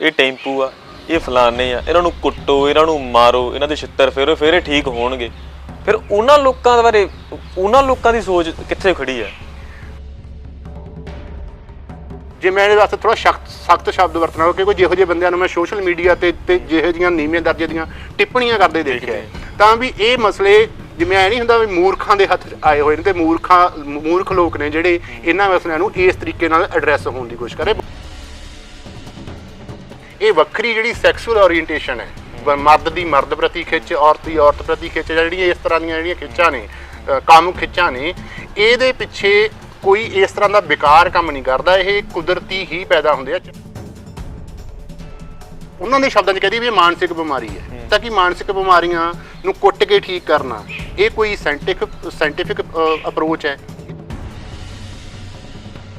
ਇਹ ਟੈਂਪੂ ਆ ਇਹ ਫਲਾਣੇ ਆ ਇਹਨਾਂ ਨੂੰ ਕੁੱਟੋ ਇਹਨਾਂ ਨੂੰ ਮਾਰੋ ਇਹਨਾਂ ਦੇ ਛਿੱਤਰ ਫੇਰੋ ਫਿਰ ਇਹ ਠੀਕ ਹੋਣਗੇ। ਫਿਰ ਉਹਨਾਂ ਲੋਕਾਂ ਬਾਰੇ ਉਹਨਾਂ ਲੋਕਾਂ ਦੀ ਸੋਚ ਕਿੱਥੇ ਖੜੀ ਆ? ਜੇ ਮੈਂ ਇਹਦੇ ਵਾਸਤੇ ਥੋੜਾ ਸਖਤ ਸਖਤ ਸ਼ਬਦ ਵਰਤਣਾ ਕਿਉਂਕਿ ਜਿਹੋ ਜਿਹੇ ਬੰਦਿਆਂ ਨੂੰ ਮੈਂ ਸੋਸ਼ਲ ਮੀਡੀਆ ਤੇ ਤੇ ਜਿਹੋ ਜਿਹੀਆਂ ਨੀਵੇਂ ਦਰਜੇ ਦੀਆਂ ਟਿੱਪਣੀਆਂ ਕਰਦੇ ਦੇਖਿਆ ਹੈ, ਤਾਂ ਵੀ ਇਹ ਮਸਲੇ ਜਿਵੇਂ ਐ ਨਹੀਂ ਹੁੰਦਾ ਵੀ ਮੂਰਖਾਂ ਦੇ ਹੱਥ ਆਏ ਹੋਏ ਨੇ ਤੇ ਮੂਰਖਾਂ ਮੂਰਖ ਲੋਕ ਨੇ ਜਿਹੜੇ ਇਹਨਾਂ ਮਸਲਿਆਂ ਨੂੰ ਇਸ ਤਰੀਕੇ ਨਾਲ ਐਡਰੈਸ ਹੋਣ ਦੀ ਕੋਸ਼ਿਸ਼ ਕਰੇ ਇਹ ਵੱਖਰੀ ਜਿਹੜੀ ਸੈਕਸੁਅਲ ਓਰੀਐਂਟੇਸ਼ਨ ਹੈ ਮਰਦ ਦੀ ਮਰਦ ਪ੍ਰਤੀ ਖਿੱਚ ਔਰਤ ਦੀ ਔਰਤ ਪ੍ਰਤੀ ਖਿੱਚ ਜਿਹੜੀਆਂ ਇਸ ਤਰ੍ਹਾਂ ਦੀਆਂ ਜਿਹੜੀਆਂ ਖਿੱਚਾਂ ਨੇ ਕਾਮ ਖਿੱਚਾਂ ਨੇ ਇਹਦੇ ਪਿੱਛੇ ਕੋਈ ਇਸ ਤਰ੍ਹਾਂ ਦਾ ਵਿਕਾਰ ਕੰਮ ਨਹੀਂ ਕਰਦਾ ਇਹ ਕੁਦਰਤੀ ਹੀ ਪੈਦਾ ਹੁੰਦੇ ਆ। ਉਹਨਾਂ ਦੇ ਸ਼ਬਦਾਂ 'ਚ ਕਹਦੀ ਵੀ ਇਹ ਮਾਨਸਿਕ ਬਿਮਾਰੀ ਹੈ। ਤਾਂ ਕਿ ਮਾਨਸਿਕ ਬਿਮਾਰੀਆਂ ਨੂੰ ਕੁੱਟ ਕੇ ਠੀਕ ਕਰਨਾ ਇਹ ਕੋਈ ਸਾਇੰਟਿਫਿਕ ਸਾਇੰਟਿਫਿਕ ਅਪਰੋਚ ਹੈ।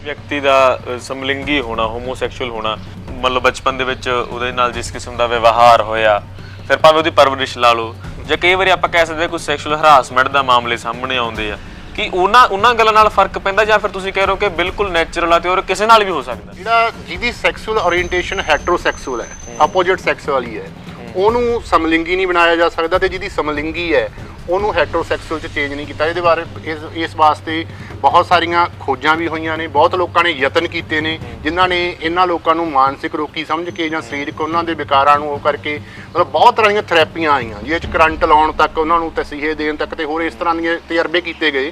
ਵਿਅਕਤੀ ਦਾ ਸਮਲਿੰਗੀ ਹੋਣਾ ਹੋਮੋਸੈਕਸ਼ੂਅਲ ਹੋਣਾ ਮਤਲਬ ਬਚਪਨ ਦੇ ਵਿੱਚ ਉਹਦੇ ਨਾਲ ਜਿਸ ਕਿਸਮ ਦਾ ਵਿਵਹਾਰ ਹੋਇਆ, ਫਿਰ ਭਾਵੇਂ ਉਹਦੀ ਪਰਵਰਿਸ਼ ਲਾ ਲਓ, ਜਾਂ ਕਈ ਵਾਰੀ ਆਪਾਂ ਕਹਿ ਸਕਦੇ ਹਾਂ ਕੋਈ ਸੈਕਸ਼ੂਅਲ ਹਰਾਸਮੈਂਟ ਦਾ ਮਾਮਲੇ ਸਾਹਮਣੇ ਆਉਂਦੇ ਆ, ਕਿ ਉਹਨਾਂ ਉਹਨਾਂ ਗੱਲਾਂ ਨਾਲ ਫ਼ਰਕ ਪੈਂਦਾ ਜਾਂ ਫਿਰ ਤੁਸੀਂ ਕਹਿ ਰਹੇ ਹੋ ਕਿ ਬਿਲਕੁਲ ਨੈਚੁਰਲ ਆ ਤੇ ਔਰ ਕਿਸੇ ਨਾਲ ਵੀ ਹੋ ਸਕਦਾ? ਜਿਹੜਾ ਜਿਹਦੀ ਸੈਕਸੁਅਲ ਓਰੀਐਂਟੇਸ਼ਨ ਹੈਟਰੋਸੈਕਸੁਅਲ ਹੈ ਆਪੋਜ਼ਿਟ ਸੈਕਸ ਵਾਲੀ ਹੈ, ਉਹਨੂੰ ਸਮਲਿੰਗੀ ਨਹੀਂ ਬਣਾਇਆ ਜਾ ਸਕਦਾ ਤੇ ਜਿਹਦੀ ਸਮਲਿੰਗੀ ਹੈ ਉਹਨੂੰ ਹੈਟਰੋਸੈਕਸੁਅਲ ਚ ਚੇਂਜ ਨਹੀਂ ਕੀਤਾ। ਇਹਦੇ ਬਾਰੇ ਇਸ ਇਸ ਵਾਸਤੇ ਬਹੁਤ ਸਾਰੀਆਂ ਖੋਜਾਂ ਵੀ ਹੋਈਆਂ ਨੇ, ਬਹੁਤ ਲੋਕਾਂ ਨੇ ਯਤਨ ਕੀਤੇ ਨੇ, ਜਿਨ੍ਹਾਂ ਨੇ ਇਹਨਾਂ ਲੋਕਾਂ ਨੂੰ ਮਾਨਸਿਕ ਰੋਗੀ ਸਮਝ ਕੇ ਜਾਂ ਸਰੀਰਕ ਉਹਨਾਂ ਦੇ ਵਿਕਾਰਾਂ ਨੂੰ ਉਹ ਕਰਕੇ ਮਤਲਬ ਬਹੁਤ ਤਰ੍ਹਾਂ ਦੀਆਂ ਥੈਰੇਪੀਆਂ ਆਈਆਂ, ਜਿਹਦੇ ਚ ਕਰੰਟ ਲਾਉਣ ਤੱਕ, ਉਹਨਾਂ ਨੂੰ ਤਸੀਹੇ ਦੇਣ ਤੱਕ ਤੇ ਹੋਰ ਇਸ ਤਰ੍ਹਾਂ ਦੀਆਂ ਤਜਰਬੇ ਕੀਤੇ ਗਏ।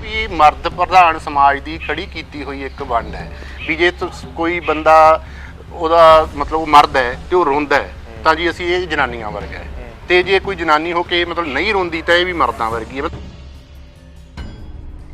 ਵੀ ਮਰਦ ਪ੍ਰਧਾਨ ਸਮਾਜ ਦੀ ਖੜੀ ਕੀਤੀ ਹੋਈ ਇੱਕ ਵੰਡ ਹੈ, ਵੀ ਜੇ ਤੁਸ- ਕੋਈ ਬੰਦਾ ਉਹਦਾ ਮਤਲਬ ਉਹ ਮਰਦ ਹੈ ਤੇ ਉਹ ਰੋਂਦਾ ਹੈ, ਤਾਂ ਜੀ ਅਸੀਂ ਇਹ ਜਨਾਨੀਆਂ ਵਰਗਾ ਹੈ। ਤੇ ਜੇ ਕੋਈ ਜਨਾਨੀ ਹੋ ਕੇ ਮਤਲਬ ਨਹੀਂ ਰੋਂਦੀ ਤਾਂ ਇਹ ਵੀ ਮਰਦਾਂ ਵਰਗੀ ਹੈ।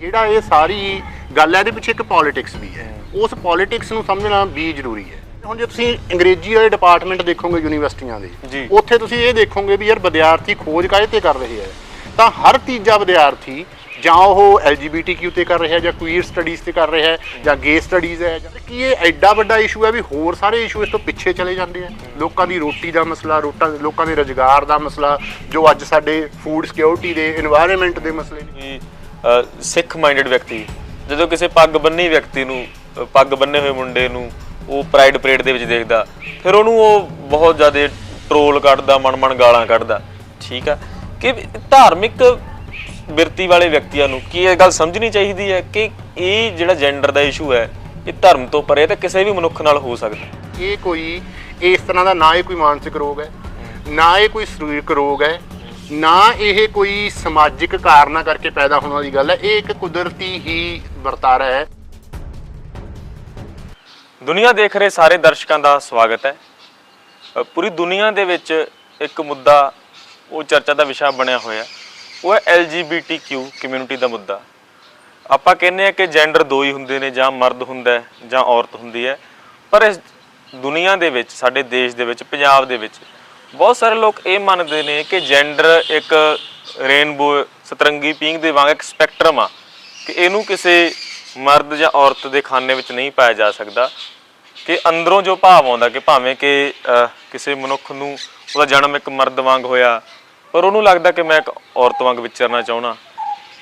ਜਿਹੜਾ ਇਹ ਸਾਰੀ ਗੱਲ ਹੈ ਇਹਦੇ ਪਿੱਛੇ ਇੱਕ ਪੋਲਿਟਿਕਸ ਵੀ ਹੈ। ਉਸ ਪੋਲਿਟਿਕਸ ਨੂੰ ਸਮਝਣਾ ਵੀ ਜ਼ਰੂਰੀ ਹੈ। ਹੁਣ ਜੇ ਤੁਸੀਂ ਅੰਗਰੇਜ਼ੀ ਵਾਲੇ ਡਿਪਾਰਟਮੈਂਟ ਦੇਖੋਗੇ ਯੂਨੀਵਰਸਿਟੀਆਂ ਦੇ। ਉੱਥੇ ਤੁਸੀਂ ਇਹ ਦੇਖੋਗੇ ਵੀ ਯਾਰ ਵਿਦਿਆਰਥੀ ਖੋਜ ਕਾਹਦੇ ਤੇ ਕਰ ਰਹੇ ਹੈ। ਤਾਂ ਹਰ ਤੀਜਾ ਵਿਦਿਆਰਥੀ ਜਾਂ ਉਹ LGBTQ ਤੇ ਕਰ ਰਿਹਾ ਜਾਂ ਕੁਇਰ ਸਟੱਡੀਜ਼ ਤੇ ਕਰ ਰਿਹਾ ਜਾਂ ਗੇ ਸਟੱਡੀਜ਼ ਹੈ ਜਾਂ ਕੀ ਇਹ ਐਡਾ ਵੱਡਾ ਇਸ਼ੂ ਹੈ ਵੀ ਹੋਰ ਸਾਰੇ ਇਸ਼ੂ ਇਸ ਤੋਂ ਪਿੱਛੇ ਚਲੇ ਜਾਂਦੇ ਆ? ਲੋਕਾਂ ਦੀ ਰੋਟੀ ਦਾ ਮਸਲਾ, ਰੋਟਾਂ ਲੋਕਾਂ ਦੇ ਰੋਜ਼ਗਾਰ ਦਾ ਮਸਲਾ, ਜੋ ਅੱਜ ਸਾਡੇ ਫੂਡ ਸਿਕਿਉਰਿਟੀ ਦੇ এনवायरमेंट ਦੇ ਮਸਲੇ ਨੇ। ਸਿੱਖ ਮਾਈਂਡਡ ਵਿਅਕਤੀ, ਜਦੋਂ ਕਿਸੇ ਪੱਗ ਬੰਨੀ ਵਿਅਕਤੀ ਨੂੰ ਪੱਗ ਬੰਨੇ ਹੋਏ ਮੁੰਡੇ ਨੂੰ ਉਹ ਪ੍ਰਾਈਡ ਪਰੇਡ ਦੇ ਵਿੱਚ ਦੇਖਦਾ, ਫਿਰ ਉਹਨੂੰ ਉਹ ਬਹੁਤ ਜ਼ਿਆਦਾ ਟਰੋਲ ਕੱਢਦਾ ਮਨ-ਮਨ ਗਾਲਾਂ ਕੱਢਦਾ, ਠੀਕ ਆ? ਕਿ ਧਾਰਮਿਕ ਬਿਰਤੀ ਵਾਲੇ ਵਿਅਕਤੀਆਂ ਨੂੰ ਕੀ ਇਹ ਗੱਲ ਸਮਝਣੀ ਚਾਹੀਦੀ ਹੈ ਕਿ ਇਹ ਜਿਹੜਾ ਜੈਂਡਰ ਦਾ ਇਸ਼ੂ ਹੈ ਇਹ ਧਰਮ ਤੋਂ ਪਰੇ ਤਾਂ ਕਿਸੇ ਵੀ ਮਨੁੱਖ ਨਾਲ ਹੋ ਸਕਦਾ ਇਹ ਕੋਈ ਇਸ ਤਰ੍ਹਾਂ ਦਾ ਨਾ ਇਹ ਕੋਈ ਮਾਨਸਿਕ ਰੋਗ ਹੈ ਨਾ ਇਹ ਕੋਈ ਸਰੀਰਕ ਰੋਗ ਹੈ ਨਾ ਇਹ ਕੋਈ ਸਮਾਜਿਕ ਕਾਰਨਾਂ ਕਰਕੇ ਪੈਦਾ ਹੋਣ ਵਾਲੀ ਗੱਲ ਹੈ ਇਹ ਇੱਕ ਕੁਦਰਤੀ ਹੀ ਵਰਤਾਰਾ ਹੈ। ਦੁਨੀਆ ਦੇਖ ਰਹੇ ਸਾਰੇ ਦਰਸ਼ਕਾਂ ਦਾ ਸਵਾਗਤ ਹੈ। ਪੂਰੀ ਦੁਨੀਆ ਦੇ ਵਿੱਚ ਇੱਕ ਮੁੱਦਾ ਉਹ ਚਰਚਾ ਦਾ ਵਿਸ਼ਾ ਬਣਿਆ ਹੋਇਆ ਉਹ ਹੈ LGBTQ ਕਮਿਊਨਿਟੀ ਦਾ ਮੁੱਦਾ। ਆਪਾਂ ਕਹਿੰਦੇ ਆ ਕਿ ਜੈਂਡਰ ਦੋ ਹੀ ਹੁੰਦੇ ਨੇ, ਜਾਂ ਮਰਦ ਹੁੰਦਾ ਹੈ, ਜਾਂ ਔਰਤ ਹੁੰਦੀ ਹੈ। ਪਰ ਇਸ ਦੁਨੀਆ ਦੇ ਵਿੱਚ, ਸਾਡੇ ਦੇਸ਼ ਦੇ ਵਿੱਚ, ਪੰਜਾਬ ਦੇ ਵਿੱਚ ਬਹੁਤ ਸਾਰੇ ਲੋਕ ਇਹ ਮੰਨਦੇ ਨੇ ਕਿ ਜੈਂਡਰ ਇੱਕ ਰੇਨਬੋ, ਸਤਰੰਗੀ, ਪੀਂਘ ਦੇ ਵਾਂਗ ਇੱਕ ਸਪੈਕਟਰਮ ਆ ਕਿ ਇਹਨੂੰ ਕਿਸੇ ਮਰਦ ਜਾਂ ਔਰਤ ਦੇ ਖਾਨੇ ਵਿੱਚ ਨਹੀਂ ਪਾਇਆ ਜਾ ਸਕਦਾ। ਕਿ ਅੰਦਰੋਂ ਜੋ ਭਾਵ ਆਉਂਦਾ ਕਿ ਭਾਵੇਂ ਕਿ ਕਿਸੇ ਮਨੁੱਖ ਨੂੰ ਉਹਦਾ ਜਨਮ ਇੱਕ ਮਰਦ ਵਾਂਗ ਹੋਇਆ ਪਰ ਉਹਨੂੰ ਲੱਗਦਾ ਕਿ ਮੈਂ ਇੱਕ ਔਰਤ ਵਾਂਗ ਵਿਚਰਨਾ ਚਾਹਣਾ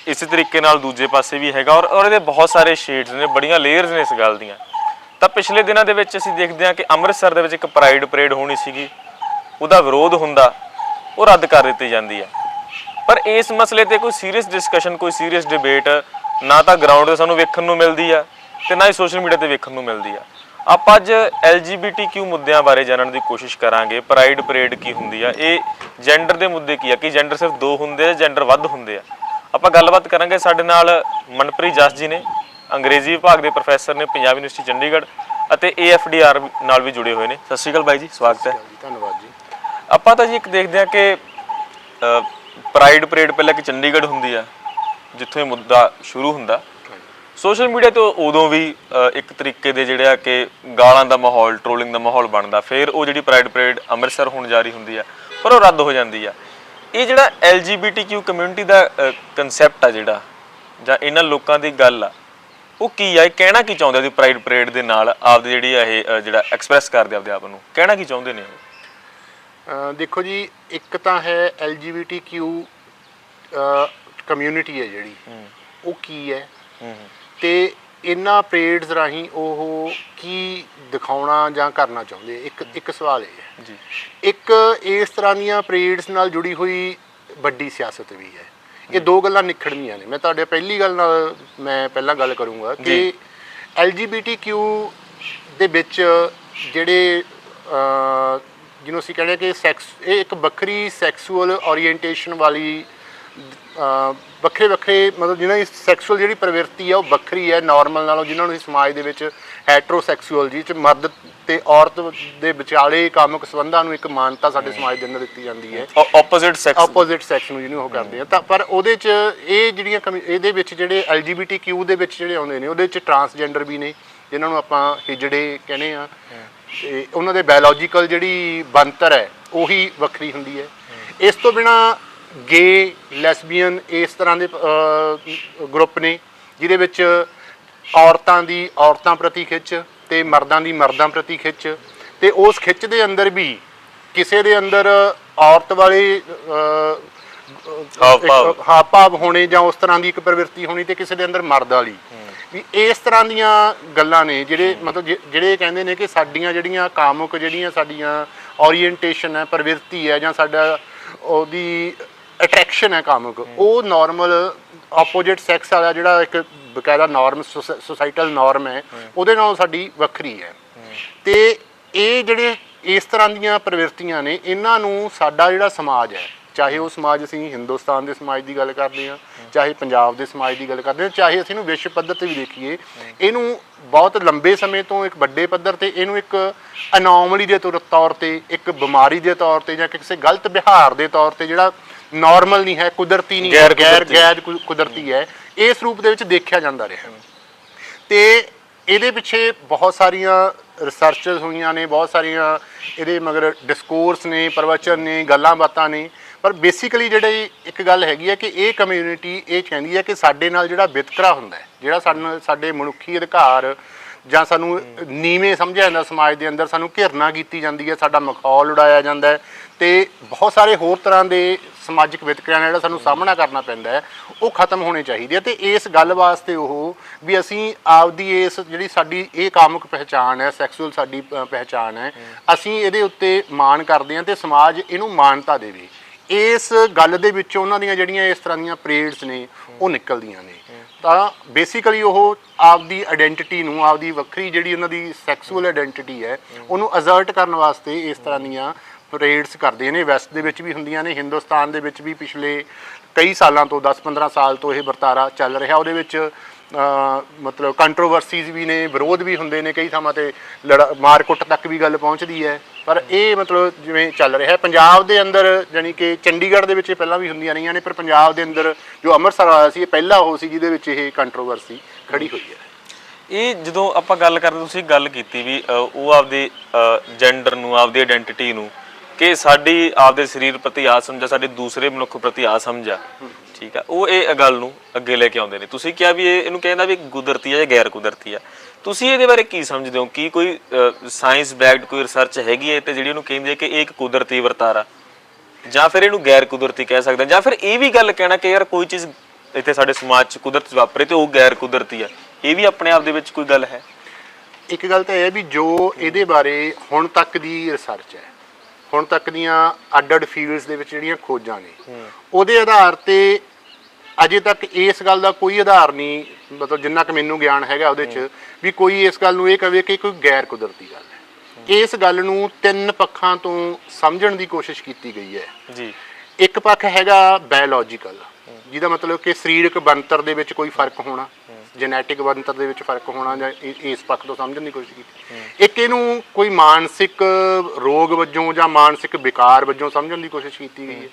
ਇਸੇ ਤਰੀਕੇ ਨਾਲ ਦੂਜੇ ਪਾਸੇ ਵੀ ਹੈਗਾ ਔਰ ਔਰ ਇਹਦੇ ਬਹੁਤ ਸਾਰੇ ਸ਼ੇਡਸ ਨੇ, ਬੜੀਆਂ ਲੇਅਰਸ ਨੇ ਇਸ ਗੱਲ ਦੀਆਂ। ਤਾਂ ਪਿਛਲੇ ਦਿਨਾਂ ਦੇ ਵਿੱਚ ਅਸੀਂ ਦੇਖਦੇ ਹਾਂ ਕਿ ਅੰਮ੍ਰਿਤਸਰ ਦੇ ਵਿੱਚ ਇੱਕ ਪ੍ਰਾਈਡ ਪਰੇਡ ਹੋਣੀ ਸੀਗੀ। ਉਹਦਾ ਵਿਰੋਧ ਹੁੰਦਾ, ਉਹ ਰੱਦ ਕਰ ਦਿੱਤੀ ਜਾਂਦੀ ਹੈ। ਪਰ ਇਸ ਮਸਲੇ ਤੇ ਕੋਈ ਸੀਰੀਅਸ ਡਿਸਕਸ਼ਨ ਕੋਈ ਸੀਰੀਅਸ ਡਿਬੇਟ ਨਾ ਤਾਂ ਗਰਾਊਂਡ ਤੇ ਸਾਨੂੰ ਵੇਖਣ ਨੂੰ ਮਿਲਦੀ ਆ ਤੇ ਨਾ ਹੀ ਸੋਸ਼ਲ ਮੀਡੀਆ ਤੇ ਵੇਖਣ ਨੂੰ ਮਿਲਦੀ ਆ ਆਪਾਂ ਅੱਜ LGBTQ ਮੁੱਦਿਆਂ ਬਾਰੇ ਜਾਣਨ ਦੀ ਕੋਸ਼ਿਸ਼ ਕਰਾਂਗੇ। ਪ੍ਰਾਈਡ ਪਰੇਡ ਕੀ ਹੁੰਦੀ ਆ? ਇਹ ਜੈਂਡਰ ਦੇ ਮੁੱਦੇ ਕੀ ਆ? ਕਿ ਜੈਂਡਰ ਸਿਰਫ ਦੋ ਹੁੰਦੇ ਆ ਜੈਂਡਰ ਵੱਧ ਹੁੰਦੇ ਆ? ਆਪਾਂ ਗੱਲਬਾਤ ਕਰਾਂਗੇ ਸਾਡੇ ਨਾਲ ਮਨਪ੍ਰੀਤ ਜਸ ਜੀ ਨੇ ਅੰਗਰੇਜ਼ੀ ਵਿਭਾਗ ਦੇ ਪ੍ਰੋਫੈਸਰ ਨੇ ਪੰਜਾਬ ਯੂਨੀਵਰਸਿਟੀ ਚੰਡੀਗੜ੍ਹ ਅਤੇ AFDR ਨਾਲ ਵੀ ਜੁੜੇ ਹੋਏ ਨੇ। ਸਤਿ ਸ਼੍ਰੀ ਅਕਾਲ ਬਾਈ ਜੀ ਸਵਾਗਤ ਹੈ। ਧੰਨਵਾਦ ਜੀ। ਆਪਾਂ ਤਾਂ ਜੀ ਇੱਕ ਦੇਖਦੇ ਆ ਕਿ ਪ੍ਰਾਈਡ ਪਰੇਡ ਪਹਿਲਾਂ ਕਿ ਚੰਡੀਗੜ੍ਹ ਹੁੰਦੀ ਆ ਜਿੱਥੋਂ ਇਹ ਮੁੱਦਾ ਸ਼ੁਰੂ ਹੁੰਦਾ। ਸੋਸ਼ਲ ਮੀਡੀਆ ਤੇ ਉਦੋਂ ਵੀ ਅ, ਇੱਕ ਤਰੀਕੇ ਦੇ ਜਿਹੜੇ ਆ ਕਿ ਗਾਲਾਂ ਦਾ ਮਾਹੌਲ ਟ੍ਰੋਲਿੰਗ ਦਾ ਮਾਹੌਲ ਬਣਦਾ। ਫਿਰ ਉਹ ਜਿਹੜੀ ਪ੍ਰਾਈਡ ਪਰੇਡ ਅੰਮ੍ਰਿਤਸਰ ਹੋਣ ਜਾ ਰਹੀ ਹੁੰਦੀ ਆ ਪਰ ਉਹ ਰੱਦ ਹੋ ਜਾਂਦੀ ਆ। ਇਹ ਜਿਹੜਾ LGBTQ ਕਮਿਊਨਿਟੀ ਦਾ ਕਨਸੈਪਟ ਆ ਜਿਹੜਾ ਜਾਂ ਇਹਨਾਂ ਲੋਕਾਂ ਦੀ ਗੱਲ ਆ ਉਹ ਕੀ ਆ? ਇਹ ਕਹਿਣਾ ਕੀ ਚਾਹੁੰਦੇ ਆ ਦੀ ਪ੍ਰਾਈਡ ਪਰੇਡ ਦੇ ਨਾਲ ਆਪਦੀ ਜਿਹੜੀ ਆ ਇਹ ਅ, ਜਿਹੜਾ ਐਕਸਪ੍ਰੈਸ ਕਰਦੇ ਆਪਦੇ ਆਪ ਨੂੰ? ਕਹਿਣਾ ਕੀ ਚਾਹੁੰਦੇ ਨੇ ਉਹ? ਦੇਖੋ ਜੀ ਇੱਕ ਤਾਂ ਹੈ LGBTQ ਕਮਿਊਨਿਟੀ ਹੈ ਜਿਹੜੀ। ਉਹ ਕੀ ਹੈ ਹੂੰ। ਤੇ ਇਹਨਾਂ ਪਰੇਡਸ ਰਾਹੀਂ ਉਹ ਕੀ ਦਿਖਾਉਣਾ ਜਾਂ ਕਰਨਾ ਚਾਹੁੰਦੇ? ਇੱਕ ਇੱਕ ਸਵਾਲ ਇਹ ਹੈ। ਜੀ। ਇੱਕ ਇਸ ਤਰ੍ਹਾਂ ਦੀਆਂ ਪਰੇਡਸ ਨਾਲ ਜੁੜੀ ਹੋਈ ਵੱਡੀ ਸਿਆਸਤ ਵੀ ਹੈ। ਇਹ ਦੋ ਗੱਲਾਂ ਨਿਖੜਵੀਆਂ ਨੇ। ਮੈਂ ਤੁਹਾਡੇ ਪਹਿਲੀ ਗੱਲ ਨਾਲ ਮੈਂ ਪਹਿਲਾਂ ਗੱਲ ਕਰੂੰਗਾ ਕਿ ਜੀ। LGBTQ ਦੇ ਵਿੱਚ ਜਿਹੜੇ ਜਿਹਨੂੰ ਅਸੀਂ ਕਹਿੰਦੇ ਕਿ ਸੈਕਸ ਇਹ ਇੱਕ ਵੱਖਰੀ ਸੈਕਸੁਅਲ ਓਰੀਐਂਟੇਸ਼ਨ ਵਾਲੀ ਵੱਖਰੇ ਵੱਖਰੇ ਮਤਲਬ ਜਿਹਨਾਂ ਦੀ ਸੈਕਸੁਅਲ ਜਿਹੜੀ ਪ੍ਰਵਿਰਤੀ ਹੈ ਉਹ ਵੱਖਰੀ ਹੈ ਨਾਰਮਲ ਨਾਲੋਂ ਜਿਨ੍ਹਾਂ ਨੂੰ ਅਸੀਂ ਸਮਾਜ ਦੇ ਵਿੱਚ ਹੈਟਰੋਸੈਕਸੁਅਲ ਜੀ ਚ ਮਰਦ ਤੇ ਔਰਤ ਦੇ ਵਿਚਾਲੇ ਕਾਮਕ ਸੰਬੰਧਾਂ ਨੂੰ ਇੱਕ ਮਾਨਤਾ ਸਾਡੇ ਸਮਾਜ ਦੇ ਅੰਦਰ ਦਿੱਤੀ ਜਾਂਦੀ ਹੈ। ਆਪੋਜ਼ਿਟ ਸੈਕਸ ਆਪੋਜ਼ਿਟ ਸੈਕਸ ਨੂੰ ਜਿਹਨੂੰ ਉਹ ਕਰਦੇ ਆ। ਤਾਂ ਪਰ ਉਹਦੇ ਚ ਇਹ ਜਿਹੜੀਆਂ ਇਹਦੇ ਵਿੱਚ ਜਿਹੜੇ LGBTQ ਦੇ ਵਿੱਚ ਜਿਹੜੇ ਆਉਂਦੇ ਨੇ ਉਹਦੇ ਚ ਟਰਾਂਸਜੈਂਡਰ ਵੀ ਨੇ ਜਿਨ੍ਹਾਂ ਨੂੰ ਆਪਾਂ ਹਿਜੜੇ ਕਹਿੰਦੇ ਆ। ਤੇ ਉਹਨਾਂ ਦੇ ਬਾਇਓਲੋਜੀਕਲ ਜਿਹੜੀ ਬਣਤਰ ਹੈ ਉਹੀ ਵੱਖਰੀ ਹੁੰਦੀ ਹੈ। ਇਸ ਤੋਂ ਬਿਨਾ ਗੇ ਲੈਸਬੀਅਨ ਇਸ ਤਰ੍ਹਾਂ ਦੇ ਗਰੁੱਪ ਨੇ ਜਿਹਦੇ ਵਿੱਚ ਔਰਤਾਂ ਦੀ ਔਰਤਾਂ ਪ੍ਰਤੀ ਖਿੱਚ ਤੇ ਮਰਦਾਂ ਦੀ ਮਰਦਾਂ ਪ੍ਰਤੀ ਖਿੱਚ ਤੇ ਉਸ ਖਿੱਚ ਦੇ ਅੰਦਰ ਵੀ ਕਿਸੇ ਦੇ ਅੰਦਰ ਔਰਤ ਵਾਲੇ ਹਾਵ ਭਾਵ। ਹੋਣੇ ਜਾਂ ਉਸ ਤਰ੍ਹਾਂ ਦੀ ਇੱਕ ਪ੍ਰਵਿਰਤੀ ਹੋਣੀ ਤੇ ਕਿਸੇ ਦੇ ਅੰਦਰ ਮਰਦ ਵਾਲੀ। ਵੀ ਇਸ ਤਰ੍ਹਾਂ ਦੀਆਂ ਗੱਲਾਂ ਨੇ ਜਿਹੜੇ ਮਤਲਬ ਜਿਹੜੇ ਕਹਿੰਦੇ ਨੇ ਕਿ ਸਾਡੀਆਂ ਜਿਹੜੀਆਂ ਕਾਮੁਕ ਜਿਹੜੀਆਂ ਸਾਡੀਆਂ ਓਰੀਐਂਟੇਸ਼ਨ ਹੈ ਪ੍ਰਵਿਰਤੀ ਹੈ ਜਾਂ ਸਾਡਾ ਉਹਦੀ ਅਟਰੈਕਸ਼ਨ ਹੈ ਕਾਮੁਕ ਉਹ ਨਾਰਮਲ ਆਪੋਜ਼ਿਟ ਸੈਕਸ ਵਾਲਾ ਜਿਹੜਾ ਇੱਕ ਬਕਾਇਦਾ ਨਾਰਮ ਸੋਸਾਈਟਲ ਨਾਰਮ ਹੈ, ਉਹਦੇ ਨਾਲੋਂ ਸਾਡੀ ਵੱਖਰੀ ਹੈ। ਤੇ ਇਹ ਜਿਹੜੇ ਇਸ ਤਰ੍ਹਾਂ ਦੀਆਂ ਪ੍ਰਵਿਰਤੀਆਂ ਨੇ, ਇਹਨਾਂ ਨੂੰ ਸਾਡਾ ਜਿਹੜਾ ਸਮਾਜ ਹੈ, ਚਾਹੇ ਉਹ ਸਮਾਜ ਅਸੀਂ ਹਿੰਦੁਸਤਾਨ ਦੇ ਸਮਾਜ ਦੀ ਗੱਲ ਕਰਦੇ ਹਾਂ, ਚਾਹੇ ਪੰਜਾਬ ਦੇ ਸਮਾਜ ਦੀ ਗੱਲ ਕਰਦੇ ਹਾਂ, ਚਾਹੇ ਅਸੀਂ ਇਹਨੂੰ ਵਿਸ਼ਵ ਪੱਧਰ ਤੇ ਵੀ ਦੇਖੀਏ, ਇਹਨੂੰ ਬਹੁਤ ਲੰਬੇ ਸਮੇਂ ਤੋਂ ਇੱਕ ਵੱਡੇ ਪੱਧਰ ਤੇ ਇਹਨੂੰ ਇੱਕ ਅਨੋਮਲੀ ਦੇ ਤੌਰ- ਤੌਰ ਤੇ, ਇੱਕ ਬਿਮਾਰੀ ਦੇ ਤੌਰ ਤੇ ਜਾਂ ਕਿਸੇ ਗਲਤ ਵਿਹਾਰ ਦੇ ਤੌਰ ਤੇ ਜਿਹੜਾ ਨਾਰਮਲ ਨਹੀਂ ਹੈ ਕੁਦਰਤੀ ਨਹੀਂ ਹੈ, ਗੈਰ ਗੈਰ ਕੁਦਰਤੀ। ਹੈ। ਇਸ ਰੂਪ ਦੇ ਵਿੱਚ ਦੇਖਿਆ ਜਾਂਦਾ ਰਿਹਾ ਤੇ ਇਹਦੇ ਪਿੱਛੇ ਬਹੁਤ ਸਾਰੀਆਂ ਰਿਸਰਚਸ ਹੋਈਆਂ ਨੇ ਬਹੁਤ ਸਾਰੀਆਂ ਇਹਦੇ ਮਗਰ ਡਿਸਕੋਰਸ ਨੇ ਪ੍ਰਵਚਨ ਨੇ ਗੱਲਾਂ ਬਾਤਾਂ ਨੇ। ਪਰ ਬੇਸਿਕਲੀ ਜਿਹੜੇ ਇੱਕ ਗੱਲ ਹੈਗੀ ਹੈ ਕਿ ਇਹ ਕਮਿਊਨਿਟੀ ਇਹ ਕਹਿੰਦੀ ਹੈ ਕਿ ਸਾਡੇ ਨਾਲ ਜਿਹੜਾ ਵਿਤਕਰਾ ਹੁੰਦਾ ਹੈ ਜਿਹੜਾ ਸਾਨੂੰ ਸਾਡੇ ਮਨੁੱਖੀ ਅਧਿਕਾਰ ਜਾਂ ਸਾਨੂੰ ਨੀਵੇਂ ਸਮਝਿਆ ਜਾਂਦਾ ਸਮਾਜ ਦੇ ਅੰਦਰ ਸਾਨੂੰ ਘਿਰਨਾ ਕੀਤੀ ਜਾਂਦੀ ਹੈ ਸਾਡਾ ਮਖੌਲ ਉਡਾਇਆ ਜਾਂਦਾ ਹੈ। ਤੇ ਬਹੁਤ ਸਾਰੇ ਹੋਰ ਤਰ੍ਹਾਂ ਦੇ ਸਮਾਜਿਕ ਵਿਤਕਰਿਆਂ ਨਾਲ ਜਿਹੜਾ ਸਾਨੂੰ ਸਾਹਮਣਾ ਕਰਨਾ ਪੈਂਦਾ ਹੈ ਉਹ ਖਤਮ ਹੋਣੇ ਚਾਹੀਦੇ ਆ ਤੇ ਇਸ ਗੱਲ ਵਾਸਤੇ ਉਹ ਵੀ ਅਸੀਂ ਆਪਦੀ ਇਸ ਜਿਹੜੀ ਸਾਡੀ ਇਹ ਕਾਮੁਕ ਪਹਿਚਾਣ ਹੈ ਸੈਕਸੂਅਲ ਸਾਡੀ ਅ, ਪਹਿਚਾਣ ਹੈ ਅਸੀਂ ਇਹਦੇ ਉੱਤੇ ਮਾਣ ਕਰਦੇ ਹਾਂ ਤੇ ਸਮਾਜ ਇਹਨੂੰ ਮਾਨਤਾ ਦੇਵੇ। ਇਸ ਗੱਲ ਦੇ ਵਿੱਚ ਉਹਨਾਂ ਦੀਆਂ ਜਿਹੜੀਆਂ ਇਸ ਤਰ੍ਹਾਂ ਦੀਆਂ ਪ੍ਰੇਡਸ ਨੇ ਉਹ ਨਿਕਲਦੀਆਂ ਨੇ। ਤਾਂ ਬੇਸਿਕਲੀ ਉਹ ਆਪਦੀ ਆਇਡੈਂਟੀਟੀ ਨੂੰ ਆਪਦੀ ਵੱਖਰੀ ਜਿਹੜੀ ਉਹਨਾਂ ਦੀ ਸੈਕਸੂਅਲ ਆਇਡੈਂਟੀਟੀ ਹੈ ਉਹਨੂੰ ਅਜ਼ਰਟ ਕਰਨ ਵਾਸਤੇ ਇਸ ਤਰ੍ਹਾਂ ਦੀਆਂ ਰੇਡਸ ਕਰਦੇ ਨੇ, ਵੈਸਟ ਦੇ ਵਿੱਚ ਵੀ ਹੁੰਦੀਆਂ ਨੇ, ਹਿੰਦੁਸਤਾਨ ਦੇ ਵਿੱਚ ਵੀ ਪਿਛਲੇ ਕਈ ਸਾਲਾਂ ਤੋਂ 10-15 ਸਾਲ ਤੋਂ ਇਹ ਵਰਤਾਰਾ ਚੱਲ ਰਿਹਾ। ਉਹਦੇ ਵਿੱਚ ਮਤਲਬ ਕੰਟਰੋਵਰਸੀਜ਼ ਵੀ ਨੇ, ਵਿਰੋਧ ਵੀ ਹੁੰਦੇ ਨੇ ਕਈ ਥਾਵਾਂ ਤੇ, ਲੜਾ ਮਾਰ ਕੁੱਟ ਤੱਕ ਵੀ ਗੱਲ ਪਹੁੰਚਦੀ ਹੈ। ਪਰ ਇਹ ਮਤਲਬ ਜਿਵੇਂ ਚੱਲ ਰਿਹਾ ਹੈ, ਪੰਜਾਬ ਦੇ ਅੰਦਰ ਜਾਨੀ ਕਿ ਚੰਡੀਗੜ੍ਹ ਦੇ ਵਿੱਚ ਇਹ ਪਹਿਲਾਂ ਵੀ ਹੁੰਦੀਆਂ ਰਹੀਆਂ ਨੇ, ਪਰ ਪੰਜਾਬ ਦੇ ਅੰਦਰ ਜੋ ਅੰਮ੍ਰਿਤਸਰ ਆਇਆ ਸੀ, ਇਹ ਪਹਿਲਾ ਉਹ ਸੀ, ਜਿਹਦੇ ਵਿੱਚ ਇਹ ਕੰਟਰੋਵਰਸੀ ਖੜੀ ਹੋਈ ਹੈ। ਇਹ ਜਦੋਂ ਆਪਾਂ ਗੱਲ ਕਰਦੇ ਤੁਸੀਂ ਗੱਲ ਕੀਤੀ ਵੀ ਉਹ ਆਪਦੇ ਜੈਂਡਰ ਨੂੰ, ਆਪਦੀ ਆਇਡੈਂਟੀਟੀ ਨੂੰ ਕਿ ਸਾਡੀ ਆਪਦੇ ਸਰੀਰ ਪ੍ਰਤੀ ਆ ਸਮਝਾ ਸਾਡੇ ਦੂਸਰੇ ਮਨੁੱਖ ਪ੍ਰਤੀ ਆ ਸਮਝਾ ਠੀਕ ਆ? ਉਹ ਇਹ ਗੱਲ ਨੂੰ ਅੱਗੇ ਲੈ ਕੇ ਆਉਂਦੇ ਨੇ। ਤੁਸੀਂ ਕਿਹਾ ਵੀ ਇਹ, ਇਹਨੂੰ ਕਹਿੰਦਾ ਵੀ ਕੁਦਰਤੀ ਹੈ ਜਾਂ ਗੈਰ ਕੁਦਰਤੀ ਆ। ਤੁਸੀਂ ਇਹਦੇ ਬਾਰੇ ਕੀ ਸਮਝਦੇ ਹੋ? ਕੀ ਕੋਈ ਸਾਇੰਸ ਬੈਕਡ ਕੋਈ ਰਿਸਰਚ ਹੈਗੀ ਹੈ ਤੇ ਜਿਹੜੀ ਉਹਨੂੰ ਕਹਿੰਦੀ ਹੈ ਕਿ ਇਹ ਇੱਕ ਕੁਦਰਤੀ ਵਰਤਾਰਾ ਜਾਂ ਫਿਰ ਇਹਨੂੰ ਗੈਰ ਕੁਦਰਤੀ ਕਹਿ ਸਕਦੇ ਜਾਂ ਫਿਰ ਇਹ ਵੀ ਗੱਲ ਕਹਿਣਾ ਕਿ ਯਾਰ ਕੋਈ ਚੀਜ਼ ਇੱਥੇ ਸਾਡੇ ਸਮਾਜ 'ਚ ਕੁਦਰਤ ਵਾਪਰੇ ਤੇ ਉਹ ਗੈਰ ਕੁਦਰਤੀ ਆ। ਇਹ ਵੀ ਆਪਣੇ ਆਪ ਦੇ ਵਿੱਚ ਕੋਈ ਗੱਲ ਹੈ? ਇੱਕ ਗੱਲ ਤਾਂ ਇਹ ਹੈ ਵੀ ਜੋ ਇਹਦੇ ਬਾਰੇ ਹੁਣ ਤੱਕ ਦੀ ਰਿਸਰਚ ਹੈ ਹੁਣ ਤੱਕ ਦੀਆਂ ਅੱਡ-ਅੱਡ ਫੀਲਡਸ ਦੇ ਵਿੱਚ ਜਿਹੜੀਆਂ ਖੋਜਾਂ ਨੇ ਉਹਦੇ ਆਧਾਰ ਤੇ ਅਜੇ ਤੱਕ ਇਸ ਗੱਲ ਦਾ ਕੋਈ ਆਧਾਰ ਨਹੀਂ ਮਤਲਬ ਜਿੰਨਾ ਕਿ ਮੈਨੂੰ ਗਿਆਨ ਹੈਗਾ ਉਹਦੇ 'ਚ ਵੀ ਕੋਈ ਇਸ ਗੱਲ ਨੂੰ ਇਹ ਕਵੇ ਕਿ ਕੋਈ ਗੈਰ ਕੁਦਰਤੀ ਗੱਲ ਹੈ। ਇਸ ਗੱਲ ਨੂੰ ਤਿੰਨ ਪੱਖਾਂ ਤੋਂ ਸਮਝਣ ਦੀ ਕੋਸ਼ਿਸ਼ ਕੀਤੀ ਗਈ ਹੈ। ਜੀ। ਇੱਕ ਪੱਖ ਹੈਗਾ ਬਾਇਓਲੋਜੀਕਲ ਜਿਹਦਾ ਮਤਲਬ ਕਿ ਸਰੀਰਕ ਬਣਤਰ ਦੇ ਵਿੱਚ ਕੋਈ ਫ਼ਰਕ ਹੋਣਾ। ਜੈਨੇਟਿਕ ਬਣਤਰ ਦੇ ਵਿੱਚ ਫ਼ਰਕ ਹੋਣਾ ਜਾਂ ਇ- ਇਸ ਪੱਖ ਤੋਂ ਸਮਝਣ ਦੀ ਕੋਸ਼ਿਸ਼ ਕੀਤੀ। ਇੱਕ ਇਹਨੂੰ ਕੋਈ ਮਾਨਸਿਕ ਰੋਗ ਵਜੋਂ ਜਾਂ ਮਾਨਸਿਕ ਵਿਕਾਰ ਵਜੋਂ ਸਮਝਣ ਦੀ ਕੋਸ਼ਿਸ਼ ਕੀਤੀ ਗਈ ਹੈ।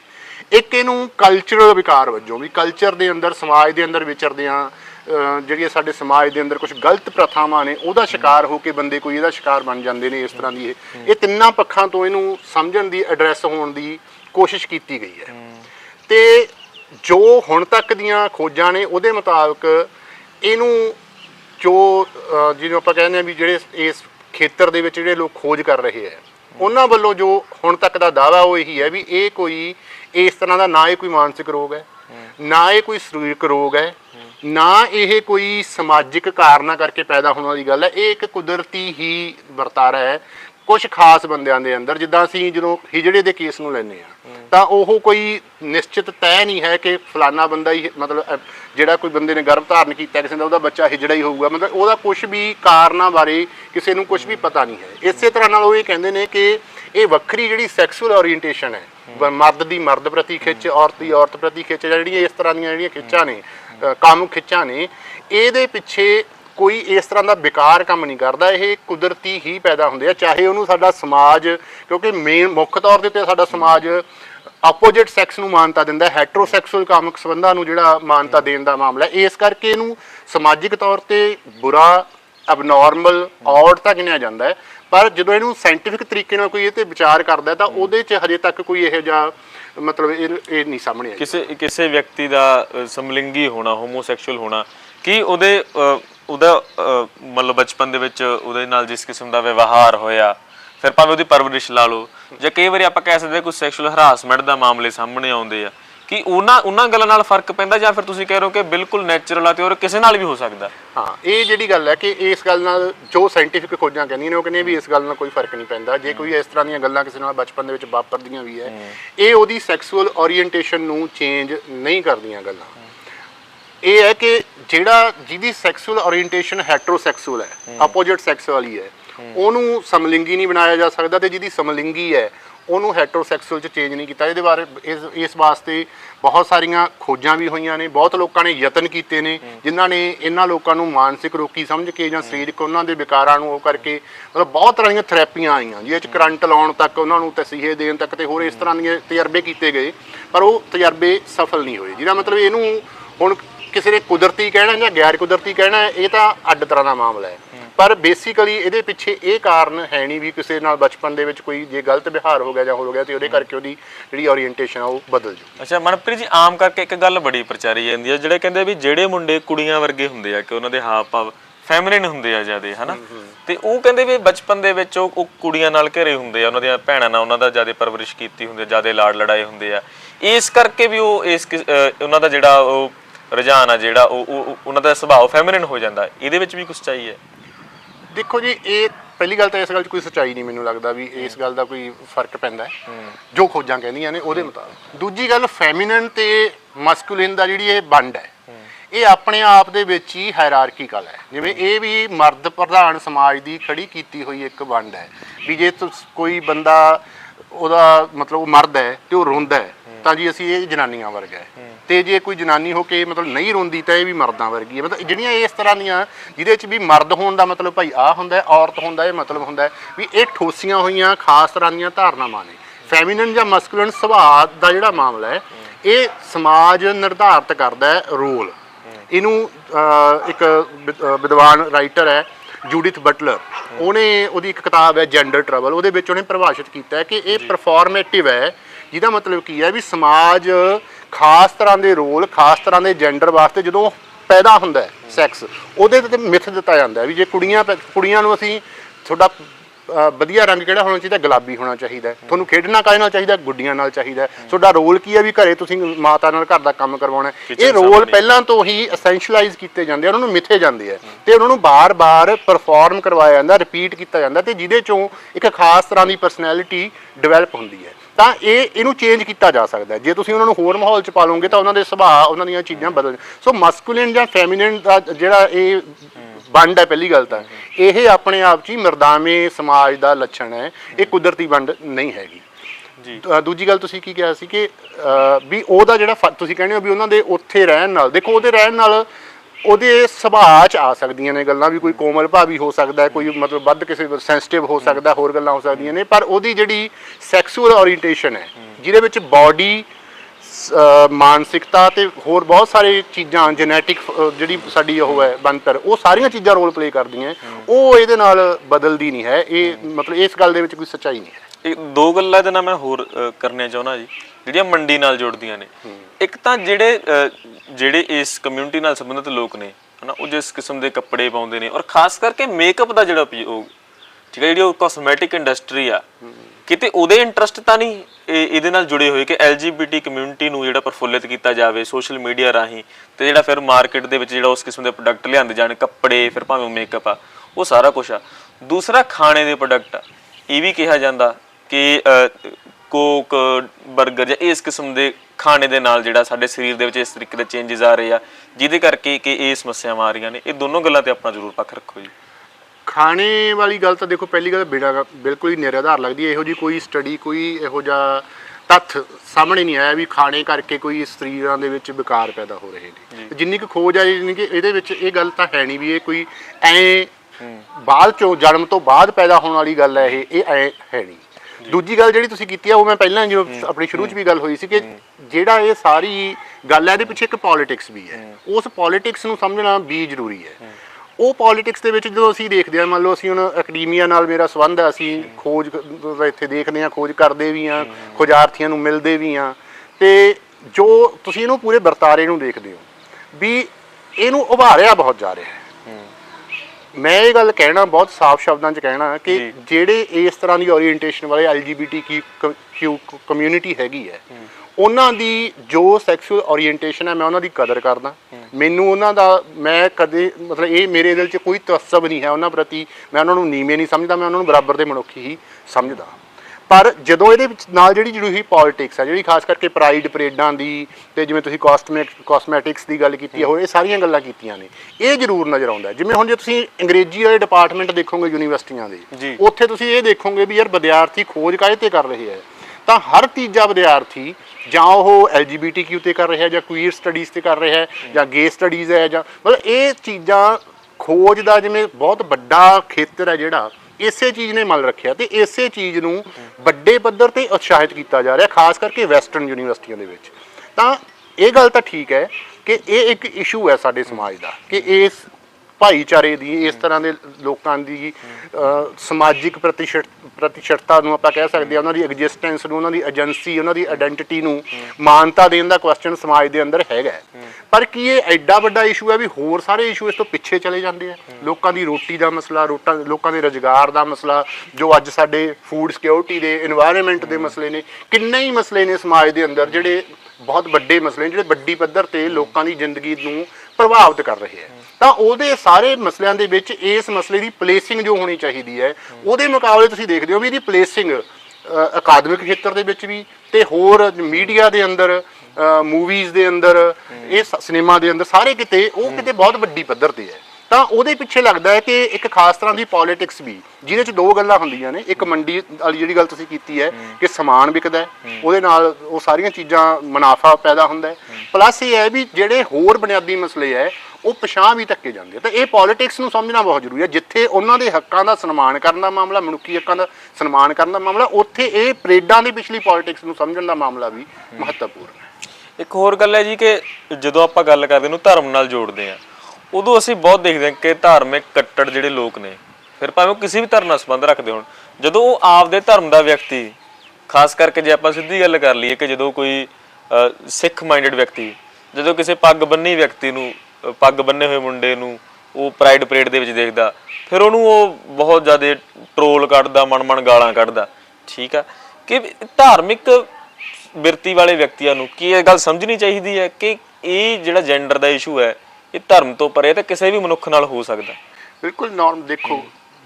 ਇੱਕ ਇਹਨੂੰ ਕਲਚਰਲ ਵਿਕਾਰ ਵਜੋਂ ਵੀ ਕਲਚਰ ਦੇ ਅੰਦਰ ਸਮਾਜ ਦੇ ਅੰਦਰ ਵਿਚਰਦਿਆਂ ਅਹ, ਜਿਹੜੀਆਂ ਸਾਡੇ ਸਮਾਜ ਦੇ ਅੰਦਰ ਕੁਝ ਗਲਤ ਪ੍ਰਥਾਵਾਂ ਨੇ ਉਹਦਾ ਸ਼ਿਕਾਰ ਹੋ ਕੇ ਬੰਦੇ ਕੋਈ ਇਹਦਾ ਸ਼ਿਕਾਰ ਬਣ ਜਾਂਦੇ ਨੇ ਇਸ ਤਰ੍ਹਾਂ ਦੀ ਇਹ। ਇਹ ਤਿੰਨਾਂ ਪੱਖਾਂ ਤੋਂ ਇਹਨੂੰ ਸਮਝਣ ਦੀ ਐਡਰੈਸ ਹੋਣ ਦੀ ਕੋਸ਼ਿਸ਼ ਕੀਤੀ ਗਈ ਹੈ। ਤੇ ਜੋ ਹੁਣ ਤੱਕ ਦੀਆਂ ਖੋਜਾਂ ਨੇ ਉਹਦੇ ਮੁਤਾਬਕ ਇਹਨੂੰ ਜੋ ਜਿਹਨੂੰ ਆਪਾਂ ਕਹਿੰਦੇ ਆ ਵੀ ਜਿਹੜੇ ਇਸ ਖੇਤਰ ਦੇ ਵਿੱਚ ਜਿਹੜੇ ਲੋਕ ਖੋਜ ਕਰ ਰਹੇ ਆ, ਉਹਨਾਂ ਵੱਲੋਂ ਜੋ ਹੁਣ ਤੱਕ ਦਾ ਦਾਅਵਾ ਉਹ ਇਹੀ ਹੈ ਵੀ ਇਹ ਕੋਈ ਇਸ ਤਰ੍ਹਾਂ ਦਾ ਨਾ ਇਹ ਕੋਈ ਮਾਨਸਿਕ ਰੋਗ ਹੈ, ਨਾ ਇਹ ਕੋਈ ਸਰੀਰਕ ਰੋਗ ਹੈ, ਨਾ ਇਹ ਕੋਈ ਸਮਾਜਿਕ ਕਾਰਨਾਂ ਕਰਕੇ ਪੈਦਾ ਹੋਣ ਵਾਲੀ ਗੱਲ ਹੈ। ਇਹ ਇੱਕ ਕੁਦਰਤੀ ਹੀ ਵਰਤਾਰਾ ਹੈ ਕੁਝ ਖਾਸ ਬੰਦਿਆਂ ਦੇ ਅੰਦਰ। ਜਿੱਦਾਂ ਅਸੀਂ ਜਦੋਂ ਹਿਜੜੇ ਦੇ ਕੇਸ ਨੂੰ ਲੈਂਦੇ ਆ ਤਾਂ ਉਹ ਕੋਈ ਨਿਸ਼ਚਿਤ ਤੈਅ ਨਹੀਂ ਹੈ ਕਿ ਫਲਾਨਾ ਬੰਦਾ ਹੀ ਮਤਲਬ ਜਿਹੜਾ ਕੋਈ ਬੰਦੇ ਨੇ ਗਰਭ ਧਾਰਨ ਕੀਤਾ ਕਿਸੇ ਦਾ ਉਹਦਾ ਬੱਚਾ ਹਿਜੜਾ ਹੀ ਹੋਊਗਾ। ਮਤਲਬ ਉਹਦਾ ਕੁਝ ਵੀ ਕਾਰਨਾਂ ਬਾਰੇ ਕਿਸੇ ਨੂੰ ਕੁਝ ਵੀ ਪਤਾ ਨਹੀਂ ਹੈ। ਇਸੇ ਤਰ੍ਹਾਂ ਨਾਲ ਉਹ ਇਹ ਕਹਿੰਦੇ ਨੇ ਕਿ ਇਹ ਵੱਖਰੀ ਜਿਹੜੀ ਸੈਕਸੁਅਲ ਓਰੀਐਂਟੇਸ਼ਨ ਹੈ ਮਰਦ ਦੀ ਮਰਦ ਪ੍ਰਤੀ ਖਿੱਚ ਔਰਤ ਦੀ ਔਰਤ ਪ੍ਰਤੀ ਖਿੱਚ ਜਾਂ ਜਿਹੜੀਆਂ ਇਸ ਤਰ੍ਹਾਂ ਦੀਆਂ ਜਿਹੜੀਆਂ ਖਿੱਚਾਂ ਨੇ ਅ, ਖਿੱਚਾਂ ਨੇ ਇਹਦੇ ਪਿੱਛੇ ਕੋਈ ਇਸ ਤਰ੍ਹਾਂ ਦਾ ਬੇਕਾਰ ਕੰਮ ਨਹੀਂ ਕਰਦਾ। ਇਹ ਕੁਦਰਤੀ ਹੀ ਪੈਦਾ ਹੁੰਦੇ ਆ ਚਾਹੇ ਉਹਨੂੰ ਸਾਡਾ ਸਮਾਜ ਕਿਉਂਕਿ ਮੇਨ ਮੁੱਖ ਤੌਰ ਦੇ ਉੱਤੇ ਸਾਡਾ ਸਮਾਜ ਆਪੋਜੀਟ ਸੈਕਸ ਨੂੰ ਮਾਨਤਾ ਦਿੰਦਾ ਹੈ ਹੈਟਰੋਸੈਕਸੁਅਲ ਕਾਮਿਕ ਸੰਬੰਧਾਂ ਨੂੰ ਜਿਹੜਾ ਮਾਨਤਾ ਦੇਣ ਦਾ ਮਾਮਲਾ ਇਸ ਕਰਕੇ ਇਹਨੂੰ ਸਮਾਜਿਕ ਤੌਰ ਤੇ ਬੁਰਾ ਅਬਨੋਰਮਲ ਔਡ ਤਾਂ ਗਿਣਿਆ ਜਾਂਦਾ ਹੈ ਪਰ ਜਦੋਂ ਇਹਨੂੰ ਸਾਇੰਟੀਫਿਕ ਤਰੀਕੇ ਨਾਲ ਕੋਈ ਇਹ ਤੇ ਵਿਚਾਰ ਕਰਦਾ ਤਾਂ ਉਹਦੇ 'ਚ ਹਜੇ ਤੱਕ ਕੋਈ ਇਹੋ ਜਿਹਾ ਮਤਲਬ ਇਹ ਇਹ ਨਹੀਂ ਸਾਹਮਣੇ ਆਇਆ। ਕਿਸੇ ਕਿਸੇ ਵਿਅਕਤੀ ਦਾ ਸਮਲਿੰਗੀ ਹੋਣਾ ਹੋਮੋਸੈਕਸ਼ੂਅਲ ਹੋਣਾ ਕੀ ਉਹਦੇ ਉਹਦਾ ਮਤਲਬ ਬਚਪਨ ਦੇ ਵਿੱਚ ਉਹਦੇ ਨਾਲ ਜਿਸ ਕਿਸਮ ਦਾ ਵਿਵਹਾਰ ਹੋਇਆ ਫਿਰ ਭਾਵੇਂ ਉਹਦੀ ਪਰਵਰਿਸ਼ ਲਾ ਲਓ ਜਾਂ ਕਈ ਵਾਰੀ ਆਪਾਂ ਕਹਿ ਸਕਦੇ ਕੋਈ ਸੈਕਸ਼ੂਅਲ ਹਰਾਸਮੈਂਟ ਦਾ ਮਾਮਲੇ ਸਾਹਮਣੇ ਆਉਂਦੇ ਆ ਕਿ ਉਹਨਾਂ ਉਹਨਾਂ ਗੱਲਾਂ ਨਾਲ ਫ਼ਰਕ ਪੈਂਦਾ ਜਾਂ ਫਿਰ ਤੁਸੀਂ ਕਹਿ ਰਹੇ ਹੋ ਕਿ ਬਿਲਕੁਲ ਨੈਚੁਰਲ ਆ ਤੇ ਔਰ ਕਿਸੇ ਨਾਲ ਵੀ ਹੋ ਸਕਦਾ? ਹਾਂ ਇਹ ਜਿਹੜੀ ਗੱਲ ਹੈ ਕਿ ਇਸ ਗੱਲ ਨਾਲ ਜੋ ਸਾਇੰਟੀਫਿਕ ਖੋਜਾਂ ਕਹਿੰਦੀਆਂ ਨੇ ਉਹ ਕਹਿੰਦੀਆਂ ਵੀ ਇਸ ਗੱਲ ਨਾਲ ਕੋਈ ਫ਼ਰਕ ਨਹੀਂ ਪੈਂਦਾ। ਜੇ ਕੋਈ ਇਸ ਤਰ੍ਹਾਂ ਦੀਆਂ ਗੱਲਾਂ ਕਿਸੇ ਨਾਲ ਬਚਪਨ ਦੇ ਵਿੱਚ ਵਾਪਰਦੀਆਂ ਵੀ ਹੈ ਇਹ ਉਹਦੀ ਸੈਕਸੁਅਲ ਓਰੀਐਂਟੇਸ਼ਨ ਨੂੰ ਚੇਂਜ ਨਹੀਂ ਕਰਦੀਆਂ ਗੱਲਾਂ। ਇਹ ਹੈ ਕਿ ਜਿਹੜਾ ਜਿਹਦੀ ਸੈਕਸੁਅਲ ਓਰੀਐਂਟੇਸ਼ਨ ਹੈਟਰੋਸੈਕਸੁਅਲ ਹੈ ਆਪੋਜੀਟ ਸੈਕਸ ਵਾਲੀ ਹੈ ਉਹਨੂੰ ਸਮਲਿੰਗੀ ਨਹੀਂ ਬਣਾਇਆ ਜਾ ਸਕਦਾ ਤੇ ਜਿਹਦੀ ਸਮਲਿੰਗੀ ਹੈ ਉਹਨੂੰ ਹੈਟਰੋਸੈਕਸੁਅਲ ਚ ਚੇਂਜ ਨਹੀਂ ਕੀਤਾ। ਇਹਦੇ ਬਾਰੇ ਇਸ ਇਸ ਵਾਸਤੇ ਬਹੁਤ ਸਾਰੀਆਂ ਖੋਜਾਂ ਵੀ ਹੋਈਆਂ ਨੇ ਬਹੁਤ ਲੋਕਾਂ ਨੇ ਯਤਨ ਕੀਤੇ ਨੇ ਜਿਨ੍ਹਾਂ ਨੇ ਇਹਨਾਂ ਲੋਕਾਂ ਨੂੰ ਮਾਨਸਿਕ ਰੋਗੀ ਸਮਝ ਕੇ ਜਾਂ ਸਰੀਰਕ ਉਹਨਾਂ ਦੇ ਵਿਕਾਰਾਂ ਨੂੰ ਉਹ ਕਰਕੇ ਮਤਲਬ ਬਹੁਤ ਤਰ੍ਹਾਂ ਦੀਆਂ ਥੈਰੇਪੀਆਂ ਆਈਆਂ ਜਿਹਦੇ ਚ ਕਰੰਟ ਲਾਉਣ ਤੱਕ ਉਹਨਾਂ ਨੂੰ ਤਸੀਹੇ ਦੇਣ ਤੱਕ ਤੇ ਹੋਰ ਇਸ ਤਰ੍ਹਾਂ ਦੀਆਂ ਤਜਰਬੇ ਕੀਤੇ ਗਏ ਪਰ ਉਹ ਤਜਰਬੇ ਸਫਲ ਨਹੀਂ ਹੋਏ। ਜਿਹਦਾ ਮਤਲਬ ਇਹਨੂੰ ਹੁਣ ਕਿਸੇ ਨੇ ਕੁਦਰਤੀ ਕਹਿਣਾ ਜਾਂ ਗੈਰ ਕੁਦਰਤੀ ਕਹਿਣਾ ਇਹ ਤਾਂ ਅੱਡ ਤਰ੍ਹਾਂ ਦਾ ਮਾਮਲਾ ਹੈ। ਪਰ ਬੇਸਿਕਲੀ ਇਹਦੇ ਪਿੱਛੇ ਇਹ ਕਾਰਨ ਹੈ ਨਹੀਂ ਵੀ ਕਿਸੇ ਨਾਲ ਬਚਪਨ ਦੇ ਵਿੱਚ ਕੋਈ ਜੇ ਗਲਤ ਵਿਹਾਰ ਹੋ ਗਿਆ ਜਾਂ ਹੋ ਗਿਆ ਤੇ ਉਹਦੇ ਕਰਕੇ ਉਹਦੀ ਜਿਹੜੀ ਓਰੀਐਂਟੇਸ਼ਨ ਆ ਉਹ ਬਦਲ ਜੂ। ਅੱਛਾ ਮਨਪ੍ਰੀਤ ਜੀ ਆਮ ਕਰਕੇ ਇੱਕ ਗੱਲ ਬੜੀ ਪ੍ਰਚਾਰੀ ਜਾਂਦੀ ਹੈ ਜਿਹੜੇ ਕਹਿੰਦੇ ਵੀ ਜਿਹੜੇ ਮੁੰਡੇ ਕੁੜੀਆਂ ਵਰਗੇ ਹੁੰਦੇ ਆ ਕਿ ਉਹਨਾਂ ਦੇ ਹਾਵ ਭਾਵ ਫੈਮਿਨਿਨ ਹੁੰਦੇ ਆ ਜਿਆਦੇ ਹਨਾ? ਤੇ ਉਹ ਕਹਿੰਦੇ ਵੀ ਬਚਪਨ ਦੇ ਵਿੱਚ ਉਹ ਕੁੜੀਆਂ ਨਾਲ ਘਿਰੇ ਹੁੰਦੇ ਆ ਉਹਨਾਂ ਦੀਆਂ ਭੈਣਾਂ ਨਾਲ ਉਹਨਾਂ ਦਾ ਜਿਆਦੇ ਪਰਵਰਿਸ਼ ਕੀਤੀ ਹੁੰਦੀ ਆ ਜਿਆਦੇ ਲਾਡ ਲੜਾਏ ਹੁੰਦੇ ਆ। ਇਸ ਕਰਕੇ ਵੀ ਉਹ ਇਸ ਉਹਨਾਂ ਦਾ ਜਿਹੜਾ ਉਹ ਰੁਝਾਨ ਆ ਜਿਹੜਾ ਉਹ- ਉਹਨਾਂ ਦਾ ਸੁਭਾਅ ਫੈਮਿਨਿਨ ਹੋ ਜਾਂਦਾ। ਇਹਦੇ ਵਿੱਚ ਵੀ ਕੁਝ ਚਾਹੀਏ? ਦੇਖੋ ਜੀ, ਇਹ ਪਹਿਲੀ ਗੱਲ ਤਾਂ ਇਸ ਗੱਲ 'ਚ ਕੋਈ ਸੱਚਾਈ ਨਹੀਂ ਮੈਨੂੰ ਲੱਗਦਾ ਵੀ ਇਸ ਗੱਲ ਦਾ ਕੋਈ ਫ਼ਰਕ ਪੈਂਦਾ ਹੈ। ਜੋ ਖੋਜਾਂ ਕਹਿੰਦੀਆਂ ਨੇ ਉਹਦੇ ਮੁਤਾਬਕ। ਦੂਜੀ ਗੱਲ ਫੈਮਿਨਨ ਤੇ ਮਸਕੂਲਿਨ ਦਾ ਜਿਹੜੀ ਇਹ ਵੰਡ ਹੈ, ਇਹ ਆਪਣੇ ਆਪ ਦੇ ਵਿੱਚ ਹੀ ਹਾਇਰਾਰਕੀਕਲ ਹੈ। ਜਿਵੇਂ ਇਹ ਵੀ ਮਰਦ ਪ੍ਰਧਾਨ ਸਮਾਜ ਦੀ ਖੜੀ ਕੀਤੀ ਹੋਈ ਇੱਕ ਵੰਡ ਹੈ ਵੀ ਜੇ ਤੁਸ- ਕੋਈ ਬੰਦਾ ਉਹਦਾ ਮਤਲਬ ਉਹ ਮਰਦ ਹੈ ਤੇ ਉਹ ਰੋਂਦਾ ਹੈ, ਤਾਂ ਜੀ ਅਸੀਂ ਇਹ ਜਨਾਨੀਆਂ ਵਰਗਾ ਹੈ। ਤੇ ਜੇ ਕੋਈ ਜਨਾਨੀ ਹੋ ਕੇ ਮਤਲਬ ਨਹੀਂ ਰੋਂਦੀ ਤਾਂ ਇਹ ਵੀ ਮਰਦਾਂ ਵਰਗੀ ਹੈ। ਮਤਲਬ ਜਿਹੜੀਆਂ ਇਸ ਤਰ੍ਹਾਂ ਦੀਆਂ ਜਿਹਦੇ ਚ ਵੀ ਮਰਦ ਹੋਣ ਦਾ ਮਤਲਬ ਭਾਈ ਆ ਹੁੰਦਾ ਹੈ ਔਰਤ ਹੁੰਦਾ ਇਹ ਮਤਲਬ ਹੁੰਦਾ ਹੈ ਵੀ ਇਹ ਠੋਸੀਆਂ ਹੋਈਆਂ ਖਾਸ ਤਰ੍ਹਾਂ ਦੀਆਂ ਧਾਰਨਾਵਾਂ ਨੇ। ਫੈਮਿਨਨ ਜਾਂ ਮਸਕੂਲਨ ਸੁਭਾਅ ਦਾ ਜਿਹੜਾ ਮਾਮਲਾ ਹੈ ਇਹ ਸਮਾਜ ਨਿਰਧਾਰਤ ਕਰਦਾ ਹੈ ਰੋਲ। ਇਹਨੂੰ ਇੱਕ ਵਿਦਵਾਨ ਰਾਈਟਰ ਹੈ ਜੂਡਿਥ ਬਟਲਰ ਉਹਨੇ ਉਹਦੀ ਇੱਕ ਕਿਤਾਬ ਹੈ ਜੈਂਡਰ ਟਰਬਲ ਉਹਦੇ ਵਿੱਚ ਉਹਨੇ ਪਰਿਭਾਸ਼ਿਤ ਕੀਤਾ ਹੈ ਕਿ ਇਹ ਪਰਫਾਰਮੇਟਿਵ ਹੈ ਜਿਹਦਾ ਮਤਲਬ ਕੀ ਹੈ ਵੀ ਸਮਾਜ ਖਾਸ ਤਰ੍ਹਾਂ ਦੇ ਰੋਲ, ਖਾਸ ਤਰ੍ਹਾਂ ਦੇ ਜੈਂਡਰ ਵਾਸਤੇ ਜਦੋਂ ਪੈਦਾ ਹੁੰਦਾ ਹੈ ਸੈਕਸ ਉਹਦੇ ਤੇ ਮਿੱਥ ਦਿੱਤਾ ਜਾਂਦਾ ਹੈ ਵੀ ਜੇ ਕੁੜੀਆਂ ਪੈ- ਕੁੜੀਆਂ ਨੂੰ ਅਸੀਂ ਤੁਹਾਡਾ ਵਧੀਆ ਰੰਗ ਕਿਹੜਾ ਹੋਣਾ ਚਾਹੀਦਾ ਗੁਲਾਬੀ ਹੋਣਾ ਚਾਹੀਦਾ ਹੈ। ਤੁਹਾਨੂੰ ਖੇਡਣਾ ਕਾਹਦੇ ਨਾਲ ਚਾਹੀਦਾ ਗੁੱਡੀਆਂ ਨਾਲ ਚਾਹੀਦਾ ਹੈ। ਤੁਹਾਡਾ ਰੋਲ ਕੀ ਹੈ ਵੀ ਘਰੇ ਤੁਸੀਂ ਮਾਤਾ ਨਾਲ ਘਰ ਦਾ ਕੰਮ ਕਰਵਾਉਣਾ ਹੈ। ਇਹ ਰੋਲ ਸਾਂਭਣੀ। ਪਹਿਲਾਂ ਤੋਂ ਹੀ ਅਸੈਂਸ਼ੀਅਲਾਈਜ਼ ਕੀਤੇ ਜਾਂਦੇ ਆ ਉਹਨਾਂ ਨੂੰ ਮਿਥੇ ਜਾਂਦੇ ਆ ਤੇ ਉਹਨਾਂ ਨੂੰ ਬਾਰ-ਬਾਰ ਪਰਫਾਰਮ ਕਰਵਾਇਆ ਜਾਂਦਾ ਰਿਪੀਟ ਕੀਤਾ ਜਾਂਦਾ ਤੇ ਜਿਹਦੇ ਚੋਂ ਇੱਕ ਖਾਸ ਤਰ੍ਹਾਂ ਦੀ ਪਰਸਨੈਲਿਟੀ ਡਿਵੈਲਪ ਹੁੰਦੀ ਹੈ ਤਾਂ ਇਹ ਇਹਨੂੰ ਚੇਂਜ ਕੀਤਾ ਜਾ ਸਕਦਾ ਹੈ। ਜੇ ਤੁਸੀਂ ਉਹਨਾਂ ਨੂੰ ਹੋਰ ਮਾਹੌਲ ਚ ਪਾਲੋਗੇ ਤਾਂ ਉਹਨਾਂ ਦੇ ਸੁਭਾਅ ਉਹਨਾਂ ਦੀਆਂ ਚੀਜ਼ਾਂ ਬਦਲ ਸੋ ਮਸਕੂਲਿਨ ਜਾਂ ਫੈਮਿਨਿਨ ਦਾ ਜਿਹੜਾ ਇਹ ਵੰਡ ਹੈ ਪਹਿਲੀ ਗੱਲ ਤਾਂ। ਇਹ ਆਪਣੇ ਆਪ 'ਚ ਹੀ ਮਰਦਾਵੇਂ ਸਮਾਜ ਦਾ ਲੱਛਣ ਹੈ। ਇਹ ਕੁਦਰਤੀ ਵੰਡ ਨਹੀਂ ਹੈਗੀ। ਜੀ। ਦੂਜੀ ਗੱਲ ਤੁਸੀਂ ਕੀ ਕਿਹਾ ਸੀ ਕਿ ਵੀ ਉਹਦਾ ਜਿਹੜਾ ਤੁਸੀਂ ਕਹਿੰਦੇ ਹੋ ਵੀ ਉਹਨਾਂ ਦੇ ਉੱਥੇ ਰਹਿਣ ਨਾਲ ਦੇਖੋ ਉਹਦੇ ਰਹਿਣ ਨਾਲ ਉਹਦੇ ਸੁਭਾਅ ਚ ਆ ਸਕਦੀਆਂ ਨੇ ਗੱਲਾਂ ਵੀ ਕੋਈ ਕੋਮਲ ਭਾਵੀ ਹੋ ਸਕਦਾ ਕੋਈ ਮਤਲਬ ਵੱਧ ਕਿਸੇ ਸੈਂਸਿਟਿਵ ਹੋ ਸਕਦਾ ਹੋਰ ਗੱਲਾਂ ਹੋ ਸਕਦੀਆਂ ਨੇ ਪਰ ਉਹਦੀ ਜਿਹੜੀ ਸੈਕਸੁਅਲ ਓਰੀਐਂਟੇਸ਼ਨ ਹੈ ਜਿਹਦੇ ਵਿੱਚ ਬਾਡੀ ਮਾਨਸਿਕਤਾ ਤੇ ਹੋਰ ਬਹੁਤ ਸਾਰੇ ਚੀਜ਼ਾਂ ਜੈਨੇਟਿਕ ਜਿਹੜੀ ਸਾਡੀ ਉਹ ਹੈ ਬੰਤਰ ਉਹ ਸਾਰੀਆਂ ਚੀਜ਼ਾਂ ਰੋਲ ਪਲੇ ਕਰਦੀਆਂ। ਉਹ ਇਹਦੇ ਨਾਲ ਬਦਲਦੀ ਨਹੀਂ ਹੈ। ਇਹ ਮਤਲਬ ਇਸ ਗੱਲ ਦੇ ਵਿੱਚ ਕੋਈ ਸੱਚਾਈ ਨਹੀਂ ਹੈ। ਇਹ ਦੋ ਗੱਲਾਂ ਦੇ ਨਾਲ ਮੈਂ ਹੋਰ ਕਰਨੀਆਂ ਚਾਹੁੰਦਾ ਜੀ ਜਿਹੜੀਆਂ ਮੰਡੀ ਨਾਲ ਜੁੜਦੀਆਂ ਨੇ। ਇੱਕ ਤਾਂ ਜਿਹੜੇ ਜਿਹੜੇ ਇਸ ਕਮਿਊਨਿਟੀ ਨਾਲ ਸੰਬੰਧਿਤ ਲੋਕ ਨੇ ਹਨਾ ਉਹ ਜਿਸ ਕਿਸਮ ਦੇ ਕੱਪੜੇ ਪਾਉਂਦੇ ਨੇ ਔਰ ਖਾਸ ਕਰਕੇ ਮੇਕਅਪ ਦਾ ਜਿਹੜਾ ਉਪਯੋਗ ਠੀਕ ਹੈ ਜਿਹੜੀ ਉਹ ਕਾਸਮੈਟਿਕ ਇੰਡਸਟਰੀ ਆ ਕਿਤੇ ਉਹਦੇ ਇੰਟਰਸਟ ਤਾਂ ਨਹੀਂ ਇਹ- ਇਹਦੇ ਨਾਲ ਜੁੜੇ ਹੋਏ ਕਿ LGBT ਕਮਿਊਨਿਟੀ ਨੂੰ ਜਿਹੜਾ ਪ੍ਰਫੁੱਲਿਤ ਕੀਤਾ ਜਾਵੇ ਸੋਸ਼ਲ ਮੀਡੀਆ ਰਾਹੀਂ ਤੇ ਜਿਹੜਾ ਫਿਰ ਮਾਰਕੀਟ ਦੇ ਵਿੱਚ ਜਿਹੜਾ ਉਸ ਕਿਸਮ ਦੇ ਪ੍ਰੋਡਕਟ ਲਿਆਂਦੇ ਜਾਣ, ਕੱਪੜੇ, ਫਿਰ ਭਾਵੇਂ ਮੇਕਅਪ ਆ, ਉਹ ਸਾਰਾ ਕੁਝ ਆ। ਦੂਸਰਾ ਖਾਣੇ ਦੇ ਪ੍ਰੋਡਕਟ ਆ। ਇਹ ਵੀ ਕਿਹਾ ਜਾਂਦਾ ਕਿ ਕੋਕ 버ਗਰ ਜਾਂ ਇਸ ਕਿਸਮ ਦੇ ਖਾਣੇ ਦੇ ਨਾਲ ਜਿਹੜਾ ਸਾਡੇ ਸਰੀਰ ਦੇ ਵਿੱਚ ਇਸ ਤਰੀਕੇ ਦੇ ਚੇਂਜਸ ਆ ਰਹੇ ਆ, ਜਿਹਦੇ ਕਰਕੇ ਕਿ ਇਹ ਸਮੱਸਿਆਵਾਂ ਆ ਰਹੀਆਂ ਨੇ। ਇਹ ਦੋਨੋਂ ਗੱਲਾਂ ਤੇ ਆਪਣਾ ਜ਼ਰੂਰ ਪੱਖ ਰੱਖੋ ਜੀ। ਖਾਣੇ ਵਾਲੀ ਗੱਲ ਤਾਂ ਦੇਖੋ ਪਹਿਲੀ ਗੱਲ ਬਿਨਾਂ ਬਿਲਕੁਲ ਹੀ ਨਿਰਾਧਾਰ ਲੱਗਦੀ ਹੈ। ਇਹੋ ਜੀ ਕੋਈ ਸਟੱਡੀ ਕੋਈ ਇਹੋ ਜਿਹਾ ਤੱਥ ਸਾਹਮਣੇ ਨਹੀਂ ਆਇਆ ਵੀ ਖਾਣੇ ਕਰਕੇ ਕੋਈ ਸਰੀਰਾਂ ਦੇ ਵਿੱਚ ਵਿਕਾਰ ਪੈਦਾ ਹੋ ਰਹੇ ਨੇ। ਜਿੰਨੀ ਕੁ ਖੋਜ ਆ ਜਿੰਨੀ ਕਿ ਇਹਦੇ ਵਿੱਚ ਇਹ ਗੱਲ ਤਾਂ ਹੈ ਨਹੀਂ ਵੀ ਇਹ ਕੋਈ ਐ ਬਾਅਦ ਚੋਂ ਜਨਮ ਤੋਂ ਬਾਅਦ ਪੈਦਾ ਹੋਣ ਵਾਲੀ ਗੱਲ ਹੈ ਇਹ ਇਹ ਐ ਹੈ ਨਹੀਂ। ਦੂਜੀ ਗੱਲ ਜਿਹੜੀ ਤੁਸੀਂ ਕੀਤੀ ਆ ਉਹ ਮੈਂ ਪਹਿਲਾਂ ਜੋ ਆਪਣੀ ਸ਼ੁਰੂ 'ਚ ਵੀ ਗੱਲ ਹੋਈ ਸੀ ਕਿ ਜਿਹੜਾ ਇਹ ਸਾਰੀ ਗੱਲ ਹੈ ਇਹਦੇ ਪਿੱਛੇ ਇੱਕ ਪੋਲਿਟਿਕਸ ਵੀ ਹੈ। ਉਸ ਪੋਲਿਟਿਕਸ ਨੂੰ ਸਮਝਣਾ ਵੀ ਜ਼ਰੂਰੀ ਹੈ। ਉਹ ਪੋਲਿਟਿਕਸ ਦੇ ਵਿੱਚ ਜਦੋਂ ਅਸੀਂ ਦੇਖਦੇ ਹਾਂ ਮੰਨ ਲਓ ਅਸੀਂ ਹੁਣ ਅਕੈਡਮੀਆ ਨਾਲ ਮੇਰਾ ਸੰਬੰਧ ਹੈ ਅਸੀਂ ਖੋਜ ਕ- ਇੱਥੇ ਦੇਖਦੇ ਹਾਂ ਖੋਜ ਕਰਦੇ ਵੀ ਹਾਂ ਖੋਜਾਰਥੀਆਂ ਨੂੰ ਮਿਲਦੇ ਵੀ ਹਾਂ। ਤੇ ਜੋ ਤੁਸੀਂ ਇਹਨੂੰ ਪੂਰੇ ਵਰਤਾਰੇ ਨੂੰ ਦੇਖਦੇ ਹੋ ਵੀ ਇਹਨੂੰ ਉਭਾਰਿਆ ਬਹੁਤ ਜਾ ਰਿਹਾ ਹੈ। ਮੈਂ ਇਹ ਗੱਲ ਕਹਿਣਾ ਬਹੁਤ ਸਾਫ਼ ਸ਼ਬਦਾਂ 'ਚ ਕਹਿਣਾ ਕਿ। ਜਿਹੜੇ ਇਸ ਤਰ੍ਹਾਂ ਦੀ ਓਰੀਐਂਟੇਸ਼ਨ ਵਾਲੇ ਐਲਜੀਬੀਟੀਕਿਊ ਕਮਿਊਨਿਟੀ ਹੈਗੀ ਹੈ। ਉਹਨਾਂ ਦੀ ਜੋ ਸੈਕਸ਼ੂਅਲ ਓਰੀਐਂਟੇਸ਼ਨ ਹੈ ਮੈਂ ਉਹਨਾਂ ਦੀ ਕਦਰ ਕਰਦਾ ਮੈਨੂੰ ਉਹਨਾਂ ਦਾ ਮੈਂ ਕਦੇ ਮਤਲਬ ਇਹ ਮੇਰੇ ਦਿਲ 'ਚ ਕੋਈ ਤਸੱਬ ਨਹੀਂ ਹੈ ਉਹਨਾਂ ਪ੍ਰਤੀ ਮੈਂ ਉਹਨਾਂ ਨੂੰ ਨੀਵੇਂ ਨਹੀਂ ਸਮਝਦਾ ਮੈਂ ਉਹਨਾਂ ਨੂੰ ਬਰਾਬਰ ਦੇ ਮਨੁੱਖ ਹੀ ਸਮਝਦਾ ਪਰ ਜਦੋਂ ਇਹਦੇ ਵਿੱਚ ਨਾਲ ਜਿਹੜੀ ਜੁੜੀ ਹੋਈ ਪੋਲਿਟਿਕਸ ਹੈ ਜਿਹੜੀ ਖਾਸ ਕਰਕੇ ਪ੍ਰਾਈਡ ਪਰੇਡਾਂ ਦੀ ਤੇ ਜਿਵੇਂ ਤੁਸੀਂ ਕਾਸਮੈਟ ਕਾਸਮੈਟਿਕਸ ਦੀ ਗੱਲ ਕੀਤੀ ਹੈ ਉਹ ਇਹ ਸਾਰੀਆਂ ਗੱਲਾਂ ਕੀਤੀਆਂ ਨੇ ਇਹ ਜ਼ਰੂਰ ਨਜ਼ਰ ਆਉਂਦਾ। ਜਿਵੇਂ ਹੁਣ ਜੇ ਤੁਸੀਂ ਅੰਗਰੇਜ਼ੀ ਵਾਲੇ ਡਿਪਾਰਟਮੈਂਟ ਦੇਖੋਗੇ ਯੂਨੀਵਰਸਿਟੀਆਂ ਦੇ। ਉੱਥੇ ਤੁਸੀਂ ਇਹ ਦੇਖੋਗੇ ਵੀ ਯਾਰ ਵਿਦਿਆਰਥੀ ਖੋਜ ਕਾਹਦੇ ਤੇ ਕਰ ਰਹੇ ਹੈ ਤਾਂ ਹਰ ਤੀਜਾ ਵਿਦਿਆਰਥੀ ਜਾਂ ਉਹ LGBTQ ਤੇ ਕਰ ਰਿਹਾ ਜਾਂ ਕੁਈਰ ਸਟੱਡੀਜ਼ ਤੇ ਕਰ ਰਿਹਾ ਜਾਂ ਗੇ ਸਟੱਡੀਜ਼ ਹੈ ਜਾਂ ਮਤਲਬ ਇਹ ਚੀਜ਼ਾਂ ਖੋਜ ਦਾ ਜਿਵੇਂ ਬਹੁਤ ਵੱਡਾ ਖੇਤਰ ਹੈ ਜਿਹੜਾ, ਇਸੇ ਚੀਜ਼ ਨੇ ਮਲ ਰੱਖਿਆ ਤੇ ਇਸੇ ਚੀਜ਼ ਨੂੰ ਵੱਡੇ ਪੱਧਰ ਤੇ ਉਤਸ਼ਾਹਿਤ ਕੀਤਾ ਜਾ ਰਿਹਾ, ਖਾਸ ਕਰਕੇ ਵੈਸਟਰਨ ਯੂਨੀਵਰਸਿਟੀਆਂ ਦੇ ਵਿੱਚ। ਤਾਂ ਇਹ ਗੱਲ ਤਾਂ ਠੀਕ ਹੈ ਕਿ ਇਹ ਇੱਕ ਇਸ਼ੂ ਹੈ ਸਾਡੇ ਸਮਾਜ ਦਾ, ਕਿ ਇਸ ਭਾਈਚਾਰੇ ਦੀ, ਇਸ ਤਰ੍ਹਾਂ ਦੇ ਲੋਕਾਂ ਦੀ ਸਮਾਜਿਕ ਪ੍ਰਤੀਸ਼ਠਤਾ ਨੂੰ ਆਪਾਂ ਕਹਿ ਸਕਦੇ ਹਾਂ, ਉਹਨਾਂ ਦੀ ਐਗਜ਼ਿਸਟੈਂਸ ਨੂੰ, ਉਹਨਾਂ ਦੀ ਏਜੰਸੀ ਉਹਨਾਂ ਦੀ ਆਇਡੈਂਟੀਟੀ ਨੂੰ ਮਾਨਤਾ ਦੇਣ ਦਾ ਕੁਐਸਚਨ ਸਮਾਜ ਦੇ ਅੰਦਰ ਹੈਗਾ ਪਰ ਕੀ ਇਹ ਐਡਾ ਵੱਡਾ ਇਸ਼ੂ ਹੈ ਵੀ ਹੋਰ ਸਾਰੇ ਇਸ਼ੂ ਇਸ ਤੋਂ ਪਿੱਛੇ ਚਲੇ ਜਾਂਦੇ ਆ? ਲੋਕਾਂ ਦੀ ਰੋਟੀ ਦਾ ਮਸਲਾ, ਰੋਟਾਂ, ਲੋਕਾਂ ਦੇ ਰੋਜ਼ਗਾਰ ਦਾ ਮਸਲਾ, ਜੋ ਅੱਜ ਸਾਡੇ ਫੂਡ ਸਿਕਿਉਰਿਟੀ ਦੇ এনवायरमेंट ਦੇ ਮਸਲੇ ਨੇ, ਕਿੰਨੇ ਹੀ ਮਸਲੇ ਨੇ ਸਮਾਜ ਦੇ ਅੰਦਰ ਜਿਹੜੇ ਬਹੁਤ ਵੱਡੇ ਮਸਲੇ ਜਿਹੜੇ ਵੱਡੀ ਪੱਧਰ ਤੇ ਲੋਕਾਂ ਦੀ ਜ਼ਿੰਦਗੀ ਨੂੰ ਪ੍ਰਭਾਵਿਤ ਕਰ ਰਹੇ ਹੈ। ਤਾਂ ਉਹਦੇ ਸਾਰੇ ਮਸਲਿਆਂ ਦੇ ਵਿੱਚ ਇਸ ਮਸਲੇ ਦੀ ਪਲੇਸਿੰਗ ਜੋ ਹੋਣੀ ਚਾਹੀਦੀ ਹੈ, ਉਹਦੇ ਮੁਕਾਬਲੇ ਤੁਸੀਂ ਦੇਖਦੇ ਹੋ ਵੀ ਇਹਦੀ ਪਲੇਸਿੰਗ ਅਕਾਦਮਿਕ ਖੇਤਰ ਦੇ ਵਿੱਚ ਵੀ ਤੇ ਹੋਰ ਮੀਡੀਆ ਦੇ ਅੰਦਰ ਮੂਵੀਜ਼ ਦੇ ਅੰਦਰ, ਇਹ ਸਿਨੇਮਾ ਦੇ ਅੰਦਰ ਸਾਰੇ ਕਿਤੇ ਉਹ ਕਿਤੇ ਬਹੁਤ ਵੱਡੀ ਪੱਧਰ ਤੇ ਹੈ। ਤਾਂ ਉਹਦੇ ਪਿੱਛੇ ਲੱਗਦਾ ਹੈ ਕਿ ਇੱਕ ਖਾਸ ਤਰ੍ਹਾਂ ਦੀ ਪੋਲਿਟਿਕਸ ਵੀ ਜਿਹਦੇ ਚ ਦੋ ਗੱਲਾਂ ਹੁੰਦੀਆਂ ਨੇ। ਇੱਕ ਮੰਡੀ ਵਾਲੀ ਜਿਹੜੀ ਗੱਲ ਤੁਸੀਂ ਕੀਤੀ ਹੈ ਕਿ ਸਮਾਨ ਵਿਕਦਾ ਹੈ ਉਹਦੇ ਨਾਲ ਉਹ ਸਾਰੀਆਂ ਚੀਜ਼ਾਂ ਮੁਨਾਫਾ ਪੈਦਾ ਹੁੰਦਾ ਹੈ। ਪਲੱਸ ਇਹ ਹੈ ਵੀ ਜਿਹੜੇ ਹੋਰ ਬੁਨਿਆਦੀ ਮਸਲੇ ਹੈ ਉਹ ਪਛਾਣ ਵੀ ਧੱਕੇ ਜਾਂਦੇ। ਤਾਂ ਇਹ ਪੋਲਿਟਿਕਸ ਨੂੰ ਸਮਝਣਾ ਬਹੁਤ ਜ਼ਰੂਰੀ ਹੈ। ਜਿੱਥੇ ਉਹਨਾਂ ਦੇ ਹੱਕਾਂ ਦਾ ਸਨਮਾਨ ਕਰਨ ਦਾ ਮਾਮਲਾ ਮਨੁੱਖੀ ਹੱਕਾਂ ਦਾ ਸਨਮਾਨ ਕਰਨ ਦਾ ਮਾਮਲਾ ਉੱਥੇ ਇਹ ਪਰੇਡਾਂ ਦੀ ਪਿਛਲੀ ਪੋਲਿਟਿਕਸ ਨੂੰ ਸਮਝਣ ਦਾ ਮਾਮਲਾ ਵੀ ਮਹੱਤਵਪੂਰਨ ਹੈ। ਇੱਕ ਹੋਰ ਗੱਲ ਹੈ ਜੀ ਕਿ ਜਦੋਂ ਆਪਾਂ ਗੱਲ ਕਰਦੇ ਨੂੰ ਧਰਮ ਨਾਲ ਜੋੜਦੇ ਆ ਉਦੋਂ ਅਸੀਂ ਬਹੁਤ ਦੇਖਦੇ ਹਾਂ ਕਿ ਧਾਰਮਿਕ ਕੱਟੜ ਜਿਹੜੇ ਲੋਕ ਨੇ, ਫਿਰ ਭਾਵੇਂ ਉਹ ਕਿਸੇ ਵੀ ਧਰਮ ਨਾਲ ਸੰਬੰਧ ਰੱਖਦੇ ਹੋਣ, ਜਦੋਂ ਉਹ ਆਪਦੇ ਧਰਮ ਦਾ ਵਿਅਕਤੀ, ਖਾਸ ਕਰਕੇ ਜੇ ਆਪਾਂ ਸਿੱਧੀ ਗੱਲ ਕਰ ਲਈਏ ਕਿ ਜਦੋਂ ਕੋਈ ਸਿੱਖ ਮਾਈਂਡਡ ਵਿਅਕਤੀ, ਜਦੋਂ ਕਿਸੇ ਪੱਗ ਬੰਨੀ ਵਿਅਕਤੀ ਨੂੰ ਪੱਗ ਬੰਨੇ ਹੋਏ ਮੁੰਡੇ ਨੂੰ ਉਹ ਪ੍ਰਾਈਡ ਪਰੇਡ ਦੇ ਵਿੱਚ ਦੇਖਦਾ, ਫਿਰ ਉਹਨੂੰ ਉਹ ਬਹੁਤ ਜ਼ਿਆਦਾ ਟਰੋਲ ਕੱਢਦਾ ਮਨ ਮਨ ਗਾਲਾਂ ਕੱਢਦਾ, ਠੀਕ ਆ? ਕਿ ਧਾਰਮਿਕ ਬਿਰਤੀ ਵਾਲੇ ਵਿਅਕਤੀਆਂ ਨੂੰ ਕੀ ਇਹ ਗੱਲ ਸਮਝਣੀ ਚਾਹੀਦੀ ਹੈ ਕਿ ਇਹ ਜਿਹੜਾ ਜੈਂਡਰ ਦਾ ਇਸ਼ੂ ਹੈ ਇਹ ਧਰਮ ਤੋਂ ਪਰੇ ਤਾਂ ਕਿਸੇ ਵੀ ਮਨੁੱਖ ਨਾਲ ਹੋ ਸਕਦਾ। ਬਿਲਕੁਲ ਨਾਰਮ ਦੇਖੋ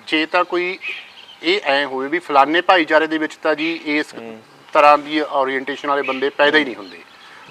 ਜੇ ਤਾਂ ਕੋਈ ਇਹ ਐ ਹੋਵੇ ਵੀ ਫਲਾਣੇ ਭਾਈਚਾਰੇ ਦੇ ਵਿੱਚ ਤਾਂ ਜੀ ਇਸ ਤਰ੍ਹਾਂ ਦੀ ਓਰੀਐਂਟੇਸ਼ਨ ਵਾਲੇ ਬੰਦੇ ਪੈਦਾ ਹੀ ਨਹੀਂ ਹੁੰਦੇ।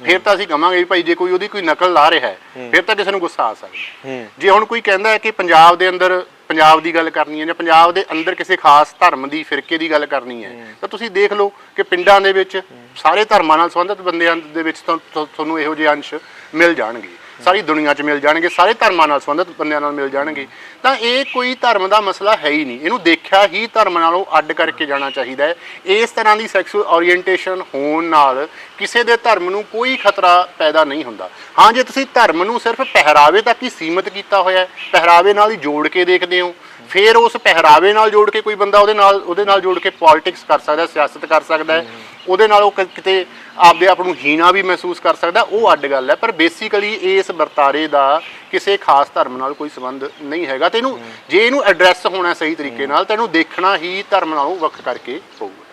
ਫਿਰ ਤਾਂ ਅਸੀਂ ਕਹਾਂਗੇ ਵੀ ਭਾਈ ਜੇ ਕੋਈ ਉਹਦੀ ਕੋਈ ਨਕਲ ਲਾ ਰਿਹਾ ਹੈ ਫਿਰ ਤਾਂ ਕਿਸੇ ਨੂੰ ਗੁੱਸਾ ਆ ਸਕਦਾ। ਜੇ ਹੁਣ ਕੋਈ ਕਹਿੰਦਾ ਹੈ ਕਿ ਪੰਜਾਬ ਦੇ ਅੰਦਰ ਪੰਜਾਬ ਦੀ ਗੱਲ ਕਰਨੀ ਹੈ ਜਾਂ ਪੰਜਾਬ ਦੇ ਅੰਦਰ ਕਿਸੇ ਖਾਸ ਧਰਮ ਦੀ ਫਿਰਕੇ ਦੀ ਗੱਲ ਕਰਨੀ ਹੈ ਤਾਂ ਤੁਸੀਂ ਦੇਖ ਲਓ ਕਿ ਪਿੰਡਾਂ ਦੇ ਵਿੱਚ ਸਾਰੇ ਧਰਮਾਂ ਨਾਲ ਸੰਬੰਧਿਤ ਬੰਦਿਆਂ ਦੇ ਵਿੱਚ ਤੁਹਾਨੂੰ ਇਹੋ ਜਿਹੇ ਅੰਸ਼ ਮਿਲ ਜਾਣਗੇ। ਸਾਰੀ ਦੁਨੀਆ 'ਚ ਮਿਲ ਜਾਣਗੇ, ਸਾਰੇ ਧਰਮਾਂ ਨਾਲ ਸੰਬੰਧਿਤ ਬੰਦਿਆਂ ਨਾਲ ਮਿਲ ਜਾਣਗੇ। ਤਾਂ ਇਹ ਕੋਈ ਧਰਮ ਦਾ ਮਸਲਾ ਹੈ ਹੀ ਨਹੀਂ। ਇਹਨੂੰ ਦੇਖਿਆ ਹੀ ਧਰਮ ਨਾਲੋਂ ਅੱਡ ਕਰਕੇ ਜਾਣਾ ਚਾਹੀਦਾ ਹੈ। ਇਸ ਤਰ੍ਹਾਂ ਦੀ ਸੈਕਸੂਅਲ ਓਰੀਐਂਟੇਸ਼ਨ ਹੋਣ ਨਾਲ ਕਿਸੇ ਦੇ ਧਰਮ ਨੂੰ ਕੋਈ ਖਤਰਾ ਪੈਦਾ ਨਹੀਂ ਹੁੰਦਾ। ਹਾਂ, ਜੇ ਤੁਸੀਂ ਧਰਮ ਨੂੰ ਸਿਰਫ ਪਹਿਰਾਵੇ ਤੱਕ ਹੀ ਸੀਮਿਤ ਕੀਤਾ ਹੋਇਆ ਹੈ, ਪਹਿਰਾਵੇ ਨਾਲ ਹੀ ਜੋੜ ਕੇ ਦੇਖਦੇ ਹੋ ਫਿਰ ਉਸ ਪਹਿਰਾਵੇ ਨਾਲ ਜੋੜ ਕੇ ਕੋਈ ਬੰਦਾ ਉਹਦੇ ਨਾਲ ਉਹਦੇ ਨਾਲ ਜੋੜ ਕੇ ਪੋਲਿਟਿਕਸ ਕਰ ਸਕਦਾ ਸਿਆਸਤ ਕਰ ਸਕਦਾ ਹੈ। ਉਹਦੇ ਨਾਲ ਉਹ ਕਿਤੇ ਆਪਦੇ ਆਪ ਨੂੰ ਹੀਣਾ ਵੀ ਮਹਿਸੂਸ ਕਰ ਸਕਦਾ ਉਹ ਅੱਡ ਗੱਲ ਹੈ। ਪਰ ਬੇਸਿਕਲੀ ਇਸ ਵਰਤਾਰੇ ਦਾ ਕਿਸੇ ਖਾਸ ਧਰਮ ਨਾਲ ਕੋਈ ਸੰਬੰਧ ਨਹੀਂ ਹੈਗਾ। ਤੇ ਇਹਨੂੰ ਜੇ ਇਹਨੂੰ ਐਡਰੈਸ ਹੋਣਾ ਸਹੀ ਤਰੀਕੇ ਨਾਲ ਤਾਂ ਇਹਨੂੰ ਦੇਖਣਾ ਹੀ ਧਰਮ ਨਾਲੋਂ ਵੱਖ ਕਰਕੇ ਪਊਗਾ।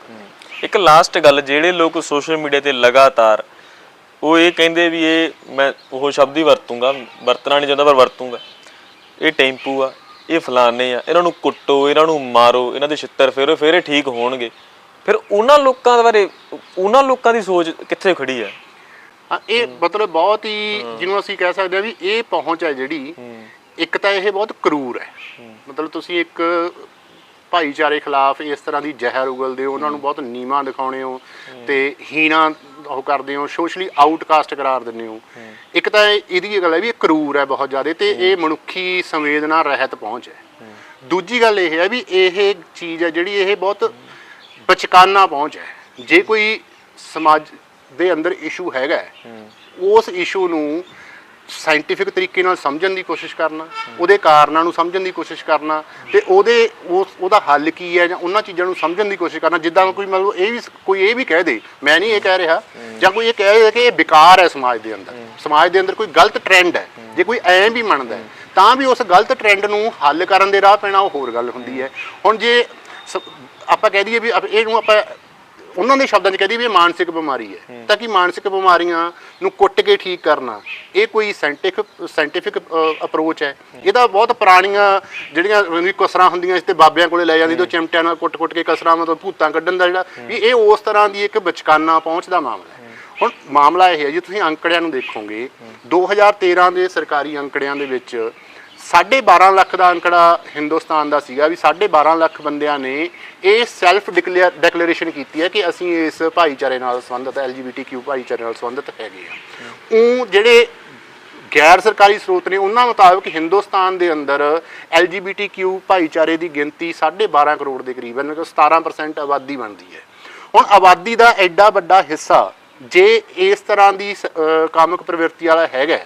ਇੱਕ ਲਾਸਟ ਗੱਲ ਜਿਹੜੇ ਲੋਕ ਸੋਸ਼ਲ ਮੀਡੀਆ ਤੇ ਲਗਾਤਾਰ ਉਹ ਇਹ ਕਹਿੰਦੇ ਵੀ ਇਹ ਮੈਂ ਉਹ ਸ਼ਬਦ ਹੀ ਵਰਤੂੰਗਾ ਵਰਤਣਾ ਨਹੀਂ ਚਾਹੁੰਦਾ ਪਰ ਵਰਤੂੰਗਾ। ਇਹ ਟੈਂਪੂ ਆ। ਇਹ ਫਲਾਣੇ ਆ ਇਹਨਾਂ ਨੂੰ ਕੁੱਟੋ ਇਹਨਾਂ ਨੂੰ ਮਾਰੋ ਇਹਨਾਂ ਦੇ ਛਿੱਤਰ ਫੇਰੋ ਫੇਰ ਠੀਕ ਹੋਣਗੇ। ਫਿਰ ਉਹਨਾਂ ਲੋਕਾਂ ਬਾਰੇ ਉਹਨਾਂ ਲੋਕਾਂ ਦੀ ਸੋਚ ਕਿੱਥੇ ਖੜੀ ਆ ਹਾਂ ਇਹ ਮਤਲਬ ਬਹੁਤ ਹੀ ਜਿਹਨੂੰ ਅਸੀਂ ਕਹਿ ਸਕਦੇ ਹਾਂ ਵੀ ਇਹ ਪਹੁੰਚ ਹੈ ਜਿਹੜੀ ਇੱਕ ਤਾਂ ਇਹ ਬਹੁਤ ਕਰੂਰ ਹੈ। ਮਤਲਬ ਤੁਸੀਂ ਇੱਕ ਭਾਈਚਾਰੇ ਖਿਲਾਫ ਇਸ ਤਰ੍ਹਾਂ ਦੀ ਜ਼ਹਿਰ ਉਗਲਦੇ ਹੋ ਉਹਨਾਂ ਨੂੰ ਬਹੁਤ ਨੀਵਾਂ ਦਿਖਾਉਣੇ ਹੋ। ਤੇ ਹੀਣਾ ਉਹ ਕਰਦੇ ਹੋ ਸੋਸ਼ਲੀ ਆਊਟਕਾਸਟ ਕਰਾਰ ਦਿੰਦੇ ਹੋ। ਇੱਕ ਤਾਂ ਇਹ- ਇਹਦੀ ਇਹ ਗੱਲ ਹੈ ਵੀ ਇਹ ਕਰੂਰ ਹੈ ਬਹੁਤ ਜ਼ਿਆਦਾ ਤੇ ਇਹ ਮਨੁੱਖੀ ਸੰਵੇਦਨਾ ਰਹਿਤ ਪਹੁੰਚ ਹੈ। ਦੂਜੀ ਗੱਲ ਇਹ ਹੈ ਵੀ ਇਹ ਚੀਜ਼ ਹੈ ਜਿਹੜੀ ਇਹ ਬਹੁਤ ਬਚਕਾਨਾ ਪਹੁੰਚ ਹੈ। ਜੇ ਕੋਈ ਸਮਾਜ ਦੇ ਅੰਦਰ ਇਸ਼ੂ ਹੈਗਾ ਉਸ ਇਸ਼ੂ ਨੂੰ ਸਾਇੰਟੀਫਿਕ ਤਰੀਕੇ ਨਾਲ ਸਮਝਣ ਦੀ ਕੋਸ਼ਿਸ਼ ਕਰਨਾ ਉਹਦੇ ਕਾਰਨਾਂ ਨੂੰ ਸਮਝਣ ਦੀ ਕੋਸ਼ਿਸ਼ ਕਰਨਾ ਤੇ ਉਹਦੇ ਉਸ ਉਹਦਾ ਹੱਲ ਕੀ ਹੈ ਜਾਂ ਉਹਨਾਂ ਚੀਜ਼ਾਂ ਨੂੰ ਸਮਝਣ ਦੀ ਕੋਸ਼ਿਸ਼ ਕਰਨਾ ਜਿੱਦਾਂ ਕੋਈ ਮਤਲਬ ਇਹ ਵੀ ਕੋਈ ਇਹ ਵੀ ਕਹਿ ਦੇ ਮੈਂ ਨਹੀਂ ਇਹ ਕਹਿ ਰਿਹਾ ਜਾਂ ਕੋਈ ਇਹ ਕਹਿ ਦੇ ਕਿ ਇਹ ਵਿਕਾਰ ਹੈ ਸਮਾਜ ਦੇ ਅੰਦਰ। ਸਮਾਜ ਦੇ ਅੰਦਰ ਕੋਈ ਗਲਤ ਟ੍ਰੈਂਡ ਹੈ ਜੇ ਕੋਈ ਐਂ ਵੀ ਮੰਨਦਾ ਤਾਂ ਵੀ ਉਸ ਗਲਤ ਟ੍ਰੈਂਡ ਨੂੰ ਹੱਲ ਕਰਨ ਦੇ ਰਾਹ ਪੈਣਾ ਉਹ ਹੋਰ ਗੱਲ ਹੁੰਦੀ ਹੈ। ਹੁਣ ਜੇ ਆਪਾਂ ਕਹਿ ਦਈਏ ਵੀ ਇਹਨੂੰ ਆਪਾਂ ਉਹਨਾਂ ਦੇ ਸ਼ਬਦਾਂ 'ਚ ਕਹਦੀ ਵੀ ਇਹ ਮਾਨਸਿਕ ਬਿਮਾਰੀ ਹੈ। ਤਾਂ ਕਿ ਮਾਨਸਿਕ ਬਿਮਾਰੀਆਂ ਨੂੰ ਕੁੱਟ ਕੇ ਠੀਕ ਕਰਨਾ ਇਹ ਕੋਈ ਸਾਇੰਟਿਫਿਕ ਸਾਇੰਟਿਫਿਕ ਅਪਰੋਚ ਹੈ। ਇਹਦਾ ਬਹੁਤ ਪੁਰਾਣੀਆਂ ਜਿਹੜੀਆਂ ਕਸਰਾਂ ਹੁੰਦੀਆਂ ਇਸ ਤੇ ਬਾਬਿਆਂ ਕੋਲੇ ਲੈ ਜਾਂਦੀ ਤੋਂ ਚਿਮਟਿਆਂ ਨਾਲ ਕੁੱਟ-ਕੁੱਟ ਕੇ ਕਸਰਾਂ ਮਤਲਬ ਭੂਤਾਂ ਕੱਢਣ ਦਾ ਜਿਹੜਾ ਵੀ ਇਹ ਉਸ ਤਰ੍ਹਾਂ ਦੀ ਇੱਕ ਬਚਕਾਨਾ ਪਹੁੰਚ ਦਾ ਮਾਮਲਾ ਹੈ। ਹੁਣ ਮਾਮਲਾ ਇਹ ਹੈ ਜੀ ਤੁਸੀਂ ਅੰਕੜਿਆਂ ਨੂੰ ਦੇਖੋਗੇ 2013 ਦੇ ਸਰਕਾਰੀ ਅੰਕੜਿਆਂ ਦੇ ਵਿੱਚ 12.5 ਲੱਖ ਦਾ ਅੰਕੜਾ ਹਿੰਦੁਸਤਾਨ ਦਾ ਸੀਗਾ ਵੀ 12.5 ਲੱਖ ਬੰਦਿਆਂ ਨੇ ਇਹ ਸੈਲਫ ਡਿਕਲੇਅਰ ਡੈਕਲੇਰੇਸ਼ਨ ਕੀਤੀ ਹੈ ਕਿ ਅਸੀਂ ਇਸ ਭਾਈਚਾਰੇ ਨਾਲ ਸੰਬੰਧਿਤ ਐਲਜੀਬੀਟੀਕਿਊ ਭਾਈਚਾਰੇ ਨਾਲ ਸੰਬੰਧਿਤ ਹੈਗੇ ਆ ਉਹ ਜਿਹੜੇ ਗੈਰ ਸਰਕਾਰੀ ਸਰੋਤ ਨੇ, ਉਹਨਾਂ ਮੁਤਾਬਕ ਹਿੰਦੁਸਤਾਨ ਦੇ ਅੰਦਰ ਐਲਜੀਬੀਟੀਕਿਊ ਭਾਈਚਾਰੇ ਦੀ ਗਿਣਤੀ 12.5 ਕਰੋੜ ਦੇ ਕਰੀਬ ਹੈ, ਮਤਲਬ 17% ਆਬਾਦੀ ਬਣਦੀ ਹੈ। ਹੁਣ ਆਬਾਦੀ ਦਾ ਐਡਾ ਵੱਡਾ ਹਿੱਸਾ ਜੇ ਇਸ ਤਰ੍ਹਾਂ ਦੀ ਕਾਮਿਕ ਪ੍ਰਵਿਰਤੀ ਵਾਲਾ ਹੈਗਾ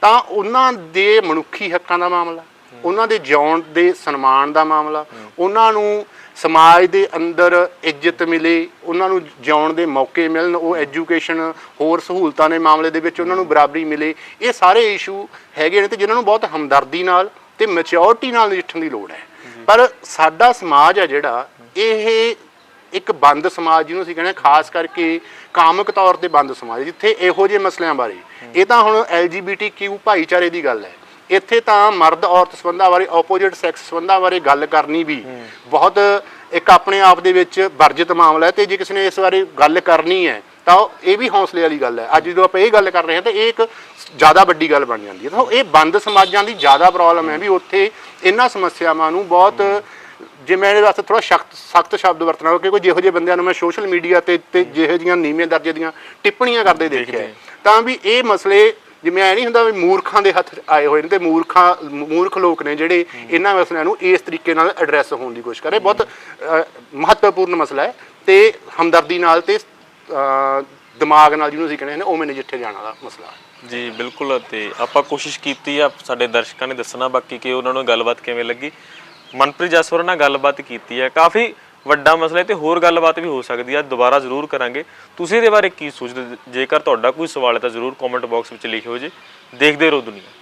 ਤਾਂ ਉਹਨਾਂ ਦੇ ਮਨੁੱਖੀ ਹੱਕਾਂ ਦਾ ਮਾਮਲਾ ਉਹਨਾਂ ਦੇ ਜਿਉਣ ਦੇ ਸਨਮਾਨ ਦਾ ਮਾਮਲਾ ਉਹਨਾਂ ਨੂੰ ਸਮਾਜ ਦੇ ਅੰਦਰ ਇੱਜ਼ਤ ਮਿਲੇ ਉਹਨਾਂ ਨੂੰ ਜਿਉਣ ਦੇ ਮੌਕੇ ਮਿਲਣ ਉਹ ਐਜੂਕੇਸ਼ਨ ਹੋਰ ਸਹੂਲਤਾਂ ਦੇ ਮਾਮਲੇ ਦੇ ਵਿੱਚ ਉਹਨਾਂ ਨੂੰ ਬਰਾਬਰੀ ਮਿਲੇ ਇਹ ਸਾਰੇ ਇਸ਼ੂ ਹੈਗੇ ਨੇ ਤੇ ਜਿਨ੍ਹਾਂ ਨੂੰ ਬਹੁਤ ਹਮਦਰਦੀ ਨਾਲ ਤੇ ਮੈਚਿਓਰਿਟੀ ਨਾਲ ਨਜਿੱਠਣ ਦੀ ਲੋੜ ਹੈ। ਪਰ ਸਾਡਾ ਸਮਾਜ ਹੈ ਜਿਹੜਾ ਇਹ ਇੱਕ ਬੰਦ ਸਮਾਜ ਜਿਹਨੂੰ ਅਸੀਂ ਕਹਿੰਦੇ ਖਾਸ ਕਰਕੇ ਕਾਮਿਕ ਤੌਰ ਤੇ ਬੰਦ ਸਮਾਜ, ਜਿੱਥੇ ਇਹੋ ਜਿਹੇ ਮਸਲਿਆਂ ਬਾਰੇ। ਇਹ ਤਾਂ ਹੁਣ LGBTQ ਭਾਈਚਾਰੇ ਦੀ ਗੱਲ ਹੈ। ਇੱਥੇ ਤਾਂ ਮਰਦ ਔਰਤ ਸੰਬੰਧਾਂ ਬਾਰੇ ਆਪੋਜ਼ਿਟ ਸੈਕਸ ਸੰਬੰਧਾਂ ਬਾਰੇ ਗੱਲ ਕਰਨੀ ਵੀ ਬਹੁਤ ਇੱਕ ਆਪਣੇ ਆਪ ਦੇ ਵਿੱਚ ਵਰਜਿਤ ਮਾਮਲਾ ਹੈ ਤੇ ਜੇ ਕਿਸੇ ਨੇ ਇਸ ਬਾਰੇ ਗੱਲ ਕਰਨੀ ਹੈ, ਤਾਂ ਇਹ ਵੀ ਹੌਸਲੇ ਵਾਲੀ ਗੱਲ ਹੈ। ਅੱਜ ਜਦੋਂ ਆਪਾਂ ਇਹ ਗੱਲ ਕਰ ਰਹੇ ਹਾਂ, ਤਾਂ ਇਹ ਇੱਕ ਜ਼ਿਆਦਾ ਵੱਡੀ ਗੱਲ ਬਣ ਜਾਂਦੀ ਹੈ। ਤਾਂ ਇਹ ਬੰਦ ਸਮਾਜਾਂ ਦੀ ਜ਼ਿਆਦਾ ਪ੍ਰੋਬਲਮ ਹੈ ਵੀ ਉੱਥੇ ਇਹਨਾਂ ਸਮੱਸਿਆਵਾਂ ਨੂੰ ਬਹੁਤ ਜੇ ਮੈਂ ਇਹਦੇ ਵਾਸਤੇ ਥੋੜਾ ਸਖਤ ਸਖਤ ਸ਼ਬਦ ਵਰਤਣਾ ਕਿਉਂਕਿ ਜਿਹੋ ਜਿਹੇ ਬੰਦਿਆਂ ਨੂੰ ਮੈਂ ਸੋਸ਼ਲ ਮੀਡੀਆ ਤੇ ਤੇ ਜਿਹੋ ਜਿਹੀਆਂ ਨੀਵੇਂ ਦਰਜੇ ਦੀਆਂ ਟਿੱਪਣੀਆਂ ਕਰਦੇ ਦੇਖਿਆ ਤਾਂ ਵੀ ਇਹ ਮਸਲੇ ਜਿਵੇਂ ਐ ਨਹੀਂ ਹੁੰਦਾ ਵੀ ਮੂਰਖਾਂ ਦੇ ਹੱਥ ਆਏ ਹੋਏ ਨੇ ਤੇ ਮੂਰਖਾਂ ਮੂਰਖ ਲੋਕ ਨੇ ਜਿਹੜੇ ਇਹਨਾਂ ਮਸਲਿਆਂ ਨੂੰ ਇਸ ਤਰੀਕੇ ਨਾਲ ਐਡਰੈਸ ਹੋਣ ਦੀ ਕੋਸ਼ਿਸ਼ ਕਰ ਬਹੁਤ ਮਹੱਤਵਪੂਰਨ ਮਸਲਾ ਹੈ ਤੇ ਹਮਦਰਦੀ ਨਾਲ ਤੇ ਦਿਮਾਗ ਨਾਲ ਜਿਹਨੂੰ ਅਸੀਂ ਕਹਿੰਦੇ ਨੇ ਉਵੇਂ ਨਜਿੱਠੇ ਜਾਣ ਵਾਲਾ ਮਸਲਾ ਹੈ। ਜੀ ਬਿਲਕੁਲ ਤੇ ਆਪਾਂ ਕੋਸ਼ਿਸ਼ ਕੀਤੀ ਆ ਸਾਡੇ ਦਰਸ਼ਕਾਂ ਨੇ ਦੱਸਣਾ ਬਾਕੀ ਕਿ ਉਹਨਾਂ ਨੂੰ ਗੱਲਬਾਤ ਕਿਵੇਂ ਲੱਗੀ। ਮਨਪ੍ਰੀਤ ਜਸਵਰ ਨਾਲ ਗੱਲਬਾਤ ਕੀਤੀ ਹੈ। ਕਾਫੀ ਵੱਡਾ ਮਸਲਾ ਹੈ ਤੇ ਹੋਰ ਗੱਲਬਾਤ ਵੀ ਹੋ ਸਕਦੀ ਹੈ। ਦੁਬਾਰਾ ਜ਼ਰੂਰ ਕਰਾਂਗੇ। ਤੁਸੀਂ ਇਹਦੇ ਬਾਰੇ ਕੀ ਸੋਚਦੇ ਜੇਕਰ ਤੁਹਾਡਾ ਕੋਈ ਸਵਾਲ ਹੈ ਤਾਂ ਜ਼ਰੂਰ ਕਮੈਂਟ ਬਾਕਸ ਵਿੱਚ ਲਿਖਿਓ ਜੀ। ਦੇਖਦੇ ਰਹੋ ਦੁਨੀਆ।